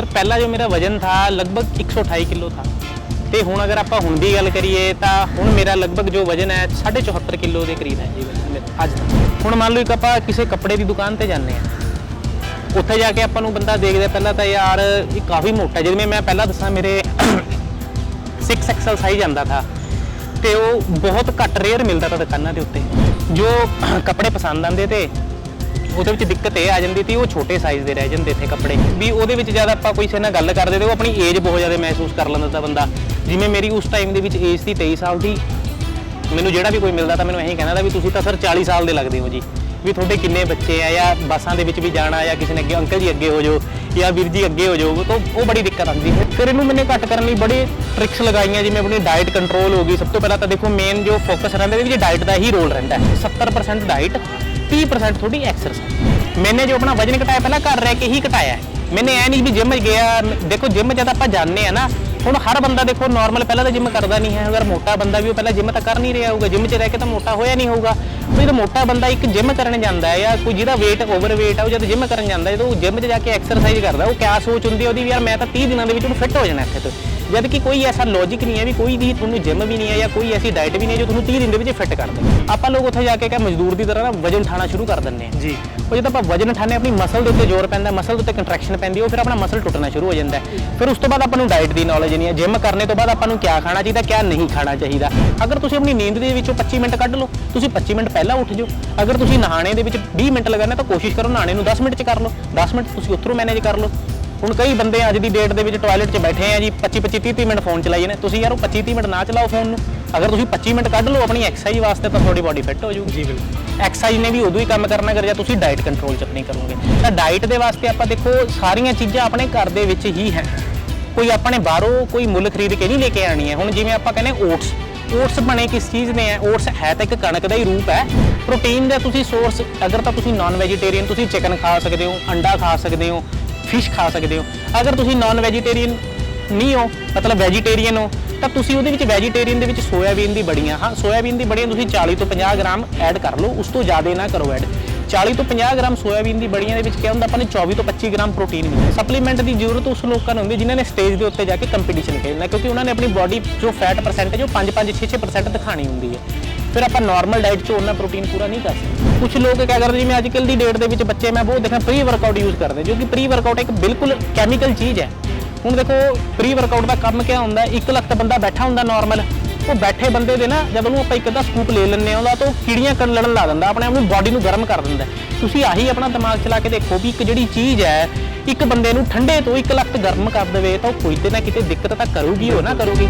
Sir, ਪਹਿਲਾਂ ਜੋ ਮੇਰਾ ਵਜਨ ਥਾ, ਲਗਭਗ 128 ਕਿਲੋ ਥਾ। ਤੇ ਹੁਣ ਅਗਰ ਆਪਾਂ ਹੁਣ ਦੀ ਗੱਲ ਕਰੀਏ, ਤਾਂ ਹੁਣ ਮੇਰਾ ਲਗਭਗ ਜੋ ਵਜਨ ਹੈ 74 ਕਿਲੋ ਦੇ ਕਰੀਬ ਹੈ ਜੀ ਅੱਜ ਤੱਕ। ਹੁਣ ਮੰਨ ਲਓ ਇੱਕ ਆਪਾਂ ਕਿਸੇ ਕੱਪੜੇ ਦੀ ਦੁਕਾਨ ਤੇ ਜਾਂਦੇ ਆ ਉੱਥੇ ਜਾ ਕੇ ਆਪਾਂ ਨੂੰ ਬੰਦਾ ਦੇਖਦਾ ਪਹਿਲਾਂ ਤਾਂ ਯਾਰ, ਇਹ ਕਾਫੀ ਮੋਟਾ ਜਿਵੇਂ ਮੈਂ ਪਹਿਲਾਂ ਦੱਸਾਂ, ਮੇਰੇ 6 ਐਕਸਲ ਸਾਈਜ਼ ਆਂਦਾ ਥਾ। ਤੇ ਉਹ ਬਹੁਤ ਘੱਟ ਰੇਅਰ ਮਿਲਦਾ ਤਾਂ ਦੁਕਾਨਾਂ ਦੇ ਉੱਤੇ। ਜੋ ਕੱਪੜੇ ਪਸੰਦ ਆਂਦੇ ਤੇ ਉਹਦੇ ਵਿੱਚ ਦਿੱਕਤ ਇਹ ਆ ਜਾਂਦੀ ਸੀ, ਉਹ ਛੋਟੇ ਸਾਈਜ਼ ਦੇ ਰਹਿ ਜਾਂਦੇ ਥੇ ਕੱਪੜੇ। ਵੀ ਉਹਦੇ ਵਿੱਚ ਜਦ ਆਪਾਂ ਕੋਈ ਕਿਸੇ ਨਾਲ ਗੱਲ ਕਰਦੇ ਤੇ ਉਹ ਆਪਣੀ ਏਜ ਬਹੁਤ ਜ਼ਿਆਦਾ ਮਹਿਸੂਸ ਕਰ ਲੈਂਦਾ ਤਾਂ ਬੰਦਾ। ਜਿਵੇਂ ਮੇਰੀ ਉਸ ਟਾਈਮ ਦੇ ਵਿੱਚ ਏਜ ਸੀ 23 ਸਾਲ ਦੀ, ਮੈਨੂੰ ਜਿਹੜਾ ਵੀ ਕੋਈ ਮਿਲਦਾ ਤਾਂ ਮੈਨੂੰ ਇਹੀ ਕਹਿੰਦਾ ਤਾਂ ਵੀ ਤੁਸੀਂ ਤਾਂ ਸਰ 40 ਸਾਲ ਦੇ ਲੱਗਦੇ ਹੋ ਜੀ। ਵੀ ਤੁਹਾਡੇ ਕਿੰਨੇ ਬੱਚੇ ਆ ਜਾਂ ਬੱਸਾਂ ਦੇ ਵਿੱਚ ਵੀ ਜਾਣਾ ਜਾਂ ਕਿਸੇ ਨੇ ਅੱਗੇ ਅੰਕਲ ਜੀ ਅੱਗੇ ਹੋ ਜਾਓ ਜਾਂ ਵੀਰ ਜੀ ਅੱਗੇ ਹੋ ਜਾਓ ਤਾਂ ਉਹ ਬੜੀ ਦਿੱਕਤ ਆਉਂਦੀ ਹੈ। ਫਿਰ ਇਹਨੂੰ ਮੈਨੇ ਘੱਟ ਕਰਨ ਲਈ ਬੜੇ ਟ੍ਰਿਕਸ ਲਗਾਈਆਂ, ਜਿਵੇਂ ਆਪਣੀ ਡਾਈਟ ਕੰਟਰੋਲ ਹੋ ਗਈ। ਸਭ ਤੋਂ ਪਹਿਲਾਂ ਤਾਂ ਦੇਖੋ ਮੇਨ ਜੋ ਫੋਕਸ ਰਹਿੰਦਾ, ਇਹਦੇ ਵਿੱਚ ਡਾਈਟ ਦਾ ਹੀ ਰੋਲ ਰਹਿੰਦਾ ਹੈ। 70% ਡਾਈਟ 30% ਤੁਹਾਡੀ ਐਕਸਰਸਾਈਜ਼ ਮੈਨੇ ਜੋ ਆਪਣਾ ਵਜਨ ਘਟਾਇਆ, ਪਹਿਲਾਂ ਘਰ ਰਹਿ ਕੇ ਹੀ ਘਟਾਇਆ ਹੈ। ਮੈंने ਐ ਨਹੀਂ ਵੀ ਜਿਮ ਗਿਆ, ਦੇਖੋ ਜਿਮ ਜਦ ਆਪਾਂ ਜਾਂਦੇ ਆ ਨਾ, ਹੁਣ ਹਰ ਬੰਦਾ ਦੇਖੋ ਨਾਰਮਲ ਪਹਿਲਾਂ ਤਾਂ ਜਿਮ ਕਰਦਾ ਨਹੀਂ ਹੈ, ਅਗਰ ਮੋਟਾ ਬੰਦਾ ਵੀ ਉਹ ਪਹਿਲਾਂ ਜਿਮ ਤਾਂ ਕਰ ਨਹੀਂ ਰਿਹਾ ਹੋਊਗਾ ਜਿਮ 'ਚ ਰਹਿ ਕੇ ਤਾਂ ਮੋਟਾ ਹੋਇਆ ਨਹੀਂ ਹੋਊਗਾ। ਕੋਈ ਤਾਂ ਮੋਟਾ ਬੰਦਾ ਇੱਕ ਜਿਮ ਕਰਨ ਜਾਂਦਾ ਹੈ ਜਾਂ ਕੋਈ ਜਿਹਦਾ weight ਓਵਰਵੇਟ ਆ, ਉਹ ਜਦ ਜਿਮ ਕਰਨ ਜਾਂਦਾ ਜਦੋਂ ਉਹ ਜਿਮ 'ਚ ਜਾ ਕੇ ਐਕਸਰਸਾਈਜ਼ ਕਰਦਾ, ਉਹ ਕਿਆ ਸੋਚ ਹੁੰਦੀ ਉਹਦੀ ਵੀ ਯਾਰ ਮੈਂ ਤਾਂ 30 ਦਿਨਾਂ ਦੇ ਵਿੱਚ ਉਹਨੂੰ ਫਿੱਟ ਹੋ ਜਾਣਾ ਇੱਥੇ ਤੋਂ। ਜਦ ਕਿ ਕੋਈ ਐਸਾ ਲੌਜੀਕ ਨਹੀਂ ਹੈ ਵੀ ਕੋਈ ਵੀ ਤੁਹਾਨੂੰ ਜਿਮ ਵੀ ਨਹੀਂ ਹੈ ਜਾਂ ਕੋਈ ਐਸੀ ਡਾਈਟ ਵੀ ਨਹੀਂ ਹੈ ਜੋ ਤੁਹਾਨੂੰ 30 ਦਿਨ ਦੇ ਵਿੱਚ ਫਿੱਟ ਕਰ ਦੇ ਆਪਾਂ ਲੋਕ ਉੱਥੇ ਜਾ ਕੇ ਕਿ ਮਜ਼ਦੂਰ ਦੀ ਤਰ੍ਹਾਂ ਨਾ ਵਜਨ ਉਠਾਉਣਾ ਸ਼ੁਰੂ ਕਰ ਦਿੰਦੇ ਹਾਂ। ਜੀ। ਉਹ ਜਦੋਂ ਆਪਾਂ ਵਜਨ ਹਾਂ, ਆਪਣੀ ਮਸਲ ਦੇ ਉੱਤੇ ਜ਼ੋਰ ਪੈਂਦਾ ਮਸਲ ਦੇ ਉੱਤੇ ਕੰਟਰੈਕਸ਼ਨ ਪੈਂਦੀ ਉਹ ਫਿਰ ਆਪਣਾ ਮਸਲ ਟੁੱਟਣਾ ਸ਼ੁਰੂ ਹੋ ਜਾਂਦਾ ਹੈ। ਫਿਰ ਉਸ ਤੋਂ ਬਾਅਦ ਆਪਾਂ ਨੂੰ ਡਾਈਟ ਦੀ ਨੌਲੇਜ ਨਹੀਂ ਹੈ। ਜਿਮ ਕਰਨੇ ਤੋਂ ਬਾਅਦ ਆਪਾਂ ਨੂੰ ਕਿਆ ਖਾਣਾ ਚਾਹੀਦਾ ਕਿਆ ਨਹੀਂ ਖਾਣਾ ਚਾਹੀਦਾ। ਅਗਰ ਤੁਸੀਂ ਆਪਣੀ ਨੀਂਦ ਦੇ ਵਿੱਚੋਂ 25 ਮਿੰਟ ਕੱਢ ਲਓ ਤੁਸੀਂ 25 ਮਿੰਟ ਪਹਿਲਾਂ ਉੱਠ ਜਾਓ। ਅਗਰ ਤੁਸੀਂ ਨਹਾਣੇ ਦੇ ਵਿੱਚ 20 ਮਿੰਟ ਲਗਾਉਣੇ ਤਾਂ ਕੋਸ਼ਿਸ਼ ਕਰੋ ਨਹਾਣੇ ਨੂੰ 10 ਮਿੰਟ ਚ ਕਰ ਲਓ। 10 ਮਿੰਟ ਤੁਸੀਂ ਉੱਥੋਂ ਮੈਨੇਜ ਕਰ ਲਓ। ਹੁਣ ਕਈ ਬੰਦੇ ਅੱਜ ਦੀ ਡੇਟ ਦੇ ਵਿੱਚ ਟਾਇਲਟ 'ਚ ਬੈਠੇ ਆ ਜੀ 25 25 30 30 ਮਿੰਟ ਫੋਨ ਚਲਾਈ ਜਾਂਦੇ। ਤੁਸੀਂ ਯਾਰ ਉਹ 25 30 ਮਿੰਟ ਨਾ ਚਲਾਓ ਫੋਨ ਨੂੰ। ਅਗਰ ਤੁਸੀਂ 25 ਮਿੰਟ ਕੱਢ ਲਓ ਆਪਣੀ ਐਕਸਰਸਾਈਜ਼ ਵਾਸਤੇ ਤਾਂ ਤੁਹਾਡੀ ਬਾਡੀ ਫਿੱਟ ਹੋ ਜਾਊਗੀ। ਜੀ ਬਿਲਕੁਲ। ਐਕਸਰਸਾਈਜ਼ ਨੇ ਵੀ ਉਦੋਂ ਹੀ ਕੰਮ ਕਰਨਾ ਕਰ ਜਾਂ ਤੁਸੀਂ ਡਾਈਟ ਕੰਟਰੋਲ ਚ ਆਪਣੀ ਕਰੋਗੇ। ਤਾਂ ਡਾਈਟ ਦੇ ਵਾਸਤੇ ਆਪਾਂ ਦੇਖੋ ਸਾਰੀਆਂ ਚੀਜ਼ਾਂ ਆਪਣੇ ਘਰ ਦੇ ਵਿੱਚ ਹੀ ਹੈ। ਕੋਈ ਆਪਣੇ ਬਾਹਰੋਂ ਕੋਈ ਮੁੱਲ ਖਰੀਦ ਕੇ ਨਹੀਂ ਲੈ ਕੇ ਆਣੀ ਹੈ। ਹੁਣ ਜਿਵੇਂ ਆਪਾਂ ਕਹਿੰਦੇ ਓਟਸ ਓਟਸ ਬਣੇ ਕਿਸ ਚੀਜ਼ ਦੇ ਹੈ ਓਟਸ ਹੈ ਤਾਂ ਇੱਕ ਕਣਕ ਦਾ ਹੀ ਰੂਪ ਹੈ। ਪ੍ਰੋਟੀਨ ਦਾ ਤੁਸੀਂ ਸੋਰਸ ਅਗਰ ਤਾਂ ਤੁਸੀਂ ਨਾਨ ਵੈਜੀਟੇਰੀਅਨ ਤੁਸੀਂ ਚਿਕਨ ਖਾ ਸਕਦੇ ਹੋ ਅੰਡਾ ਖਾ ਸਕਦੇ ਹੋ। ਫਿਸ਼ ਖਾ ਸਕਦੇ ਹੋ। ਅਗਰ ਤੁਸੀਂ ਨਾਨ ਵੈਜੀਟੇਰੀਅਨ ਨਹੀਂ ਹੋ, ਮਤਲਬ ਵੈਜੀਟੇਰੀਅਨ ਹੋ, ਤਾਂ ਤੁਸੀਂ ਉਹਦੇ ਵਿੱਚ ਵੈਜੀਟੇਰੀਅਨ ਦੇ ਵਿੱਚ ਸੋਇਆਬੀਨ ਦੀ ਬੜੀਆਂ, ਹਾਂ ਸੋਇਆਬੀਨ ਦੀ ਬੜੀਆਂ ਤੁਸੀਂ 40 ਤੋਂ 50 ਗ੍ਰਾਮ ਐਡ ਕਰ ਲਓ, ਉਸ ਤੋਂ ਜ਼ਿਆਦਾ ਨਾ ਕਰੋ ਐਡ 40 ਤੋਂ 50 ਗ੍ਰਾਮ ਸੋਇਆਬੀਨ ਦੀ ਬੜੀਆਂ ਦੇ ਵਿੱਚ ਕੀ ਹੁੰਦਾ, ਆਪਾਂ ਨੂੰ 24 ਤੋਂ 25 ਗ੍ਰਾਮ ਪ੍ਰੋਟੀਨ ਮਿਲਦਾ ਸਪਲੀਮੈਂਟ ਦੀ ਜ਼ਰੂਰਤ ਉਸ ਲੋਕਾਂ ਨੂੰ ਹੁੰਦੀ ਜਿਨ੍ਹਾਂ ਨੇ ਸਟੇਜ ਦੇ ਉੱਤੇ ਜਾ ਕੇ ਕੰਪੀਟੀਸ਼ਨ ਖੇਡਣਾ, ਕਿਉਂਕਿ ਉਹਨਾਂ ਨੇ ਆਪਣੀ ਬਾਡੀ ਜੋ ਫੈਟ ਪਰਸੈਂਟੇਜ ਉਹ 5-5 6-6% ਦਿਖਾਣੀ ਹੁੰਦੀ ਹੈ। ਫਿਰ ਆਪਾਂ ਨਾਰਮਲ ਡਾਈਟ 'ਚ ਉਹਨਾਂ ਪ੍ਰੋਟੀਨ ਪੂਰਾ ਨਹੀਂ ਕਰ ਸਕਦੇ। ਕੁਝ ਲੋਕ ਕੀ ਕਰਦੇ ਜਿਵੇਂ ਅੱਜਕੱਲ ਦੀ ਡੇਟ ਦੇ ਵਿੱਚ ਬੱਚੇ ਮੈਂ ਬਹੁਤ ਦੇਖਿਆ ਪ੍ਰੀ ਵਰਕਆਊਟ ਯੂਜ਼ ਕਰਦੇ, ਜੋ ਕਿ ਪ੍ਰੀ ਵਰਕਆਊਟ ਇੱਕ ਬਿਲਕੁਲ ਕੈਮੀਕਲ ਚੀਜ਼ ਹੈ। ਹੁਣ ਦੇਖੋ ਪ੍ਰੀ ਵਰਕਆਊਟ ਦਾ ਕੰਮ ਕੀ ਹੁੰਦਾ, ਇੱਕ ਲੱਖ ਬੰਦਾ ਬੈਠਾ ਹੁੰਦਾ ਨਾਰਮਲ ਉਹ ਬੈਠੇ ਬੰਦੇ ਦੇ ਨਾ, ਜਦ ਉਹਨੂੰ ਆਪਾਂ ਇੱਕ ਅੱਧਾ ਸਕੂਪ ਲੈ ਲੈਂਦੇ ਆ ਉਹਦਾ ਤਾਂ ਉਹ ਕੀੜੀਆਂ ਕਰਨ ਲੜਨ ਲਾ ਦਿੰਦਾ, ਆਪਣੇ ਆਪ ਨੂੰ ਬਾਡੀ ਨੂੰ ਗਰਮ ਕਰ ਦਿੰਦਾ। ਤੁਸੀਂ ਆਹੀ ਆਪਣਾ ਦਿਮਾਗ ਚਲਾ ਕੇ ਦੇਖੋ ਵੀ ਇੱਕ ਜਿਹੜੀ ਚੀਜ਼ ਹੈ, ਇੱਕ ਬੰਦੇ ਨੂੰ ਠੰਡੇ ਤੋਂ ਇੱਕ ਲੱਖ ਗਰਮ ਕਰ ਦੇਵੇ, ਤਾਂ ਉਹ ਕੋਈ ਤੇ ਨਾ ਕਿਤੇ ਦਿੱਕਤ ਤਾਂ ਕਰੂਗੀ, ਉਹ ਨਾ ਕਰੂਗੀ।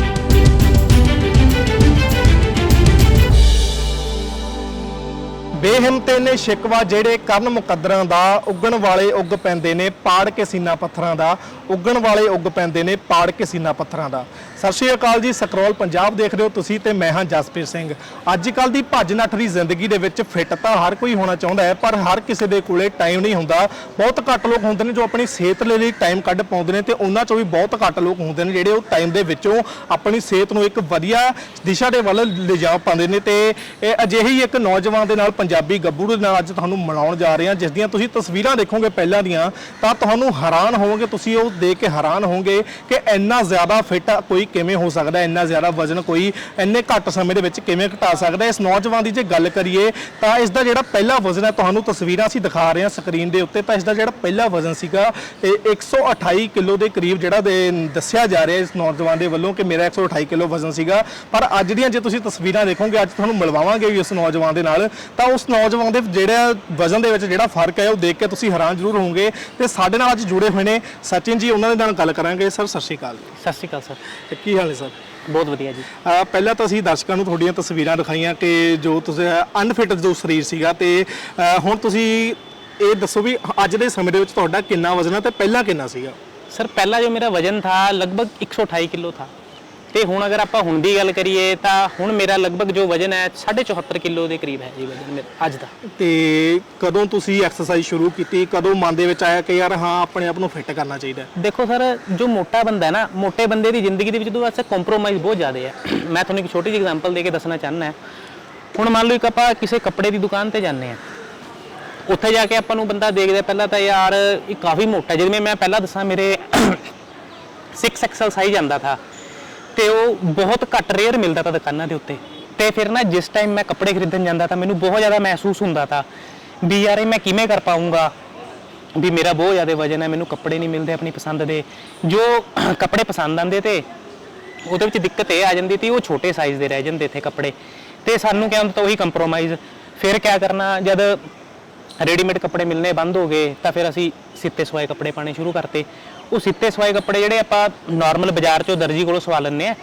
ਬੇਹਿੰਮਤੇ ਨੇ ਸ਼ਿਕਵਾ ਜਿਹੜੇ ਕਰਨ ਮੁਕੱਦਰਾਂ ਦਾ, ਉੱਗਣ ਵਾਲੇ ਉੱਗ ਪੈਂਦੇ ਨੇ, ਪਾੜ ਕੇ ਸੀਨਾ ਪੱਥਰਾਂ ਦਾ, ਉੱਗਣ ਵਾਲੇ ਉੱਗ ਪੈਂਦੇ ਨੇ, ਪਾੜ ਕੇ ਸੀਨਾ ਪੱਥਰਾਂ ਦਾ। ਸਤਿ ਸ਼੍ਰੀ ਅਕਾਲ ਜੀ, ਸਕਰੋਲ ਪੰਜਾਬ ਦੇਖ ਰਹੇ ਹੋ ਤੁਸੀਂ ਤੇ ਮੈਂ ਹਾਂ ਜਸਪ੍ਰੀਤ ਸਿੰਘ। ਅੱਜ ਕੱਲ ਦੀ ਭੱਜ ਨੱਠ ਦੀ ਜ਼ਿੰਦਗੀ ਦੇ ਵਿੱਚ ਫਿੱਟ ਤਾਂ ਹਰ ਕੋਈ ਹੋਣਾ ਚਾਹੁੰਦਾ ਹੈ, ਪਰ ਹਰ ਕਿਸੇ ਦੇ ਕੋਲੇ ਟਾਈਮ ਨਹੀਂ ਹੁੰਦਾ। ਬਹੁਤ ਘੱਟ ਲੋਕ ਹੁੰਦੇ ਨੇ ਜੋ ਆਪਣੀ ਸਿਹਤ ਲਈ ਲਈ ਟਾਈਮ ਕੱਢ ਪਾਉਂਦੇ ਨੇ ਤੇ ਉਹਨਾਂ ਚੋਂ ਵੀ ਬਹੁਤ ਘੱਟ ਲੋਕ ਹੁੰਦੇ ਨੇ ਜਿਹੜੇ ਉਹ ਟਾਈਮ ਦੇ ਵਿੱਚੋਂ ਆਪਣੀ ਸਿਹਤ ਨੂੰ ਇੱਕ ਵਧੀਆ ਦਿਸ਼ਾ ਦੇ ਵੱਲ ਲਿਜਾ ਪਾਉਂਦੇ ਨੇ ਤੇ ਇਹ ਅਜਿਹੀ ਇੱਕ ਨੌਜਵਾਨ ਦੇ ਨਾਲ ਪੰਜਾਬੀ ਗੱਭਰੂ ਦੇ ਨਾਲ ਅੱਜ ਤੁਹਾਨੂੰ ਮਿਲਾਉਣ ਜਾ ਰਹੇ ਹਾਂ, ਜਿਸ ਦੀਆਂ ਤੁਸੀਂ ਤਸਵੀਰਾਂ ਦੇਖੋਗੇ ਪਹਿਲਾਂ ਦੀਆਂ, ਤਾਂ ਤੁਹਾਨੂੰ ਹੈਰਾਨ ਹੋਵੋਗੇ, ਤੁਸੀਂ ਉਹ ਦੇਖ ਕੇ ਹੈਰਾਨ ਹੋਵੋਗੇ ਕਿ ਇੰਨਾ ਜ਼ਿਆਦਾ ਫਿੱਟ ਕੋਈ ਕਿਵੇਂ ਹੋ ਸਕਦਾ ਇੰਨਾ ਜ਼ਿਆਦਾ ਵਜ਼ਨ, ਕੋਈ ਇੰਨੇ ਘੱਟ ਸਮੇਂ ਦੇ ਵਿੱਚ ਕਿਵੇਂ ਘਟਾ ਸਕਦਾ ਇਸ ਨੌਜਵਾਨ ਦੀ ਜੇ ਗੱਲ ਕਰੀਏ, ਤਾਂ ਇਸ ਦਾ ਜਿਹੜਾ ਪਹਿਲਾ ਵਜ਼ਨ ਹੈ, ਤੁਹਾਨੂੰ ਤਸਵੀਰਾਂ ਅਸੀਂ ਦਿਖਾ ਰਹੇ ਹਾਂ ਸਕਰੀਨ ਦੇ ਉੱਤੇ, ਤਾਂ ਇਸ ਦਾ ਜਿਹੜਾ ਪਹਿਲਾ ਵਜ਼ਨ ਸੀਗਾ, ਇਹ 128 ਕਿਲੋ ਦੇ ਕਰੀਬ ਜਿਹੜਾ ਦੇ- ਦੱਸਿਆ ਜਾ ਰਿਹਾ ਇਸ ਨੌਜਵਾਨ ਦੇ ਵੱਲੋਂ ਕਿ ਮੇਰਾ 128 ਕਿਲੋ ਵਜ਼ਨ ਸੀਗਾ। ਪਰ ਅੱਜ ਦੀਆਂ ਜੇ ਤੁਸੀਂ ਤਸਵੀਰਾਂ ਦੇਖੋਗੇ, ਅੱਜ ਤੁਹਾਨੂੰ ਮਿਲਵਾਵਾਂਗੇ ਵੀ ਉਸ ਨੌਜਵਾਨ ਦੇ ਨਾਲ, ਤਾਂ ਉਹ ਉਸ ਨੌਜਵਾਨ ਦੇ ਜਿਹੜਾ ਵਜ਼ਨ ਦੇ ਵਿੱਚ ਜਿਹੜਾ ਫ਼ਰਕ ਹੈ ਉਹ ਦੇਖ ਕੇ ਤੁਸੀਂ ਹੈਰਾਨ ਜ਼ਰੂਰ ਹੋਵੋਗੇ ਤੇ ਸਾਡੇ ਨਾਲ ਅੱਜ ਜੁੜੇ ਹੋਏ ਨੇ ਸਚਿਨ ਜੀ ਉਹਨਾਂ ਦੇ ਨਾਲ ਗੱਲ ਕਰਾਂਗੇ। ਸਰ ਸਤਿ ਸ਼੍ਰੀ ਅਕਾਲ ਸਤਿ ਸ਼੍ਰੀ ਅਕਾਲ ਸਰ। ਤੇ ਕੀ ਹਾਲ ਹੈ ਸਰ? ਬਹੁਤ ਵਧੀਆ ਜੀ। ਪਹਿਲਾਂ ਤਾਂ ਅਸੀਂ ਦਰਸ਼ਕਾਂ ਨੂੰ ਤੁਹਾਡੀਆਂ ਤਸਵੀਰਾਂ ਦਿਖਾਈਆਂ ਕਿ ਜੋ ਤੁਸੀਂ ਅਨਫਿਟ ਜੋ ਸਰੀਰ ਸੀਗਾ ਤੇ ਹੁਣ ਤੁਸੀਂ ਇਹ ਦੱਸੋ ਵੀ ਅੱਜ ਦੇ ਸਮੇਂ ਦੇ ਵਿੱਚ ਤੁਹਾਡਾ ਕਿੰਨਾ ਵਜ਼ਨ ਹੈ ਤੇ ਪਹਿਲਾਂ ਕਿੰਨਾ ਸੀਗਾ? ਸਰ ਪਹਿਲਾ ਜੋ ਮੇਰਾ ਵਜਨ ਥਾ ਲਗਭਗ 128 ਕਿਲੋ ਥਾ। ਤੇ ਹੁਣ ਅਗਰ ਆਪਾਂ ਹੁਣ ਦੀ ਗੱਲ ਕਰੀਏ ਤਾਂ ਹੁਣ ਮੇਰਾ ਲਗਭਗ ਜੋ ਵਜਨ ਹੈ 74 ਕਿਲੋ ਦੇ ਕਰੀਬ ਹੈ ਜੀ ਵਜਨ ਮੇਰਾ ਅੱਜ ਦਾ। ਤੇ ਕਦੋਂ ਤੁਸੀਂ ਐਕਸਰਸਾਈਜ਼ ਸ਼ੁਰੂ ਕੀਤੀ? ਕਦੋਂ ਮਨ ਦੇ ਵਿੱਚ ਆਇਆ ਕਿ ਯਾਰ ਹਾਂ ਆਪਣੇ ਆਪ ਨੂੰ ਫਿੱਟ ਕਰਨਾ ਚਾਹੀਦਾ ਹੈ? ਦੇਖੋ ਸਰ ਜੋ ਮੋਟਾ ਬੰਦਾ ਹੈ ਨਾ ਮੋਟੇ ਬੰਦੇ ਦੀ ਜ਼ਿੰਦਗੀ ਦੇ ਵਿੱਚ ਤੋਂ ਵਾਸਤੇ ਕੰਪਰੋਮਾਈਜ਼ ਬਹੁਤ ਜ਼ਿਆਦਾ ਹੈ। ਮੈਂ ਤੁਹਾਨੂੰ ਇੱਕ ਛੋਟੀ ਜਿਹੀ ਐਗਜ਼ਾਮਪਲ ਦੇ ਕੇ ਦੱਸਣਾ ਚਾਹੁੰਦਾ ਹਾਂ। ਹੁਣ ਮੰਨ ਲਓ ਇੱਕ ਆਪਾਂ ਕਿਸੇ ਕੱਪੜੇ ਦੀ ਦੁਕਾਨ ਤੇ ਜਾਂਦੇ ਆ ਉੱਥੇ ਜਾ ਕੇ ਆਪਾਂ ਨੂੰ ਬੰਦਾ ਦੇਖਦਾ ਪਹਿਲਾਂ ਤਾਂ ਯਾਰ ਇਹ ਕਾਫੀ ਮੋਟਾ ਜਿਵੇਂ ਮੈਂ ਪਹਿਲਾਂ ਦੱਸਾਂ ਮੇਰੇ 6 ਐਕਸਲ ਸਾਈਜ਼ ਆਂਦਾ ਥਾ। ਤੇ ਉਹ ਬਹੁਤ ਘੱਟ ਰੇਅਰ ਮਿਲਦਾ ਤਾਂ ਦੁਕਾਨਾਂ ਦੇ ਉੱਤੇ। ਤੇ ਫਿਰ ਨਾ ਜਿਸ ਟਾਈਮ ਮੈਂ ਕੱਪੜੇ ਖਰੀਦਣ ਜਾਂਦਾ ਤਾਂ ਮੈਨੂੰ ਬਹੁਤ ਜ਼ਿਆਦਾ ਮਹਿਸੂਸ ਹੁੰਦਾ ਤਾਂ, ਵੀ ਯਾਰ ਇਹ ਮੈਂ ਕਿਵੇਂ ਕਰ ਪਾਉਂਗਾ ਵੀ ਮੇਰਾ ਬਹੁਤ ਜ਼ਿਆਦਾ ਵਜਨ ਹੈ, ਮੈਨੂੰ ਕੱਪੜੇ ਨਹੀਂ ਮਿਲਦੇ ਆਪਣੀ ਪਸੰਦ ਦੇ। ਜੋ ਕੱਪੜੇ ਪਸੰਦ ਆਂਦੇ ਤੇ, ਉਹਦੇ ਵਿੱਚ ਦਿੱਕਤ ਇਹ ਆ ਜਾਂਦੀ ਤੀ, ਉਹ ਛੋਟੇ ਸਾਈਜ਼ ਦੇ ਰਹਿ ਜਾਂਦੇ ਥੇ ਕੱਪੜੇ। ਤੇ ਸਾਨੂੰ ਕਿਹਾ ਹੁੰਦਾ ਤਾਂ ਉਹੀ ਕੰਪਰੋਮਾਈਜ਼ ਫਿਰ ਕਿਆ ਕਰਨਾ, ਜਦ ਰੈਡੀਮੇਡ ਕੱਪੜੇ ਮਿਲਨੇ ਬੰਦ ਹੋ ਗਏ, ਤਾਂ ਫਿਰ ਅਸੀਂ ਸਿੱਤੇ ਸਵਾਏ ਕੱਪੜੇ ਪਾਣੇ ਸ਼ੁਰੂ ਕਰਤੇ। ਉਹ ਸਿੱਤੇ ਸਵਾਏ ਕੱਪੜੇ ਜਿਹੜੇ ਆਪਾਂ ਨਾਰਮਲ ਬਾਜ਼ਾਰ ਚੋਂ ਦਰਜੀ ਕੋਲੋਂ ਸਵਾ ਲੈਂਦੇ ਆ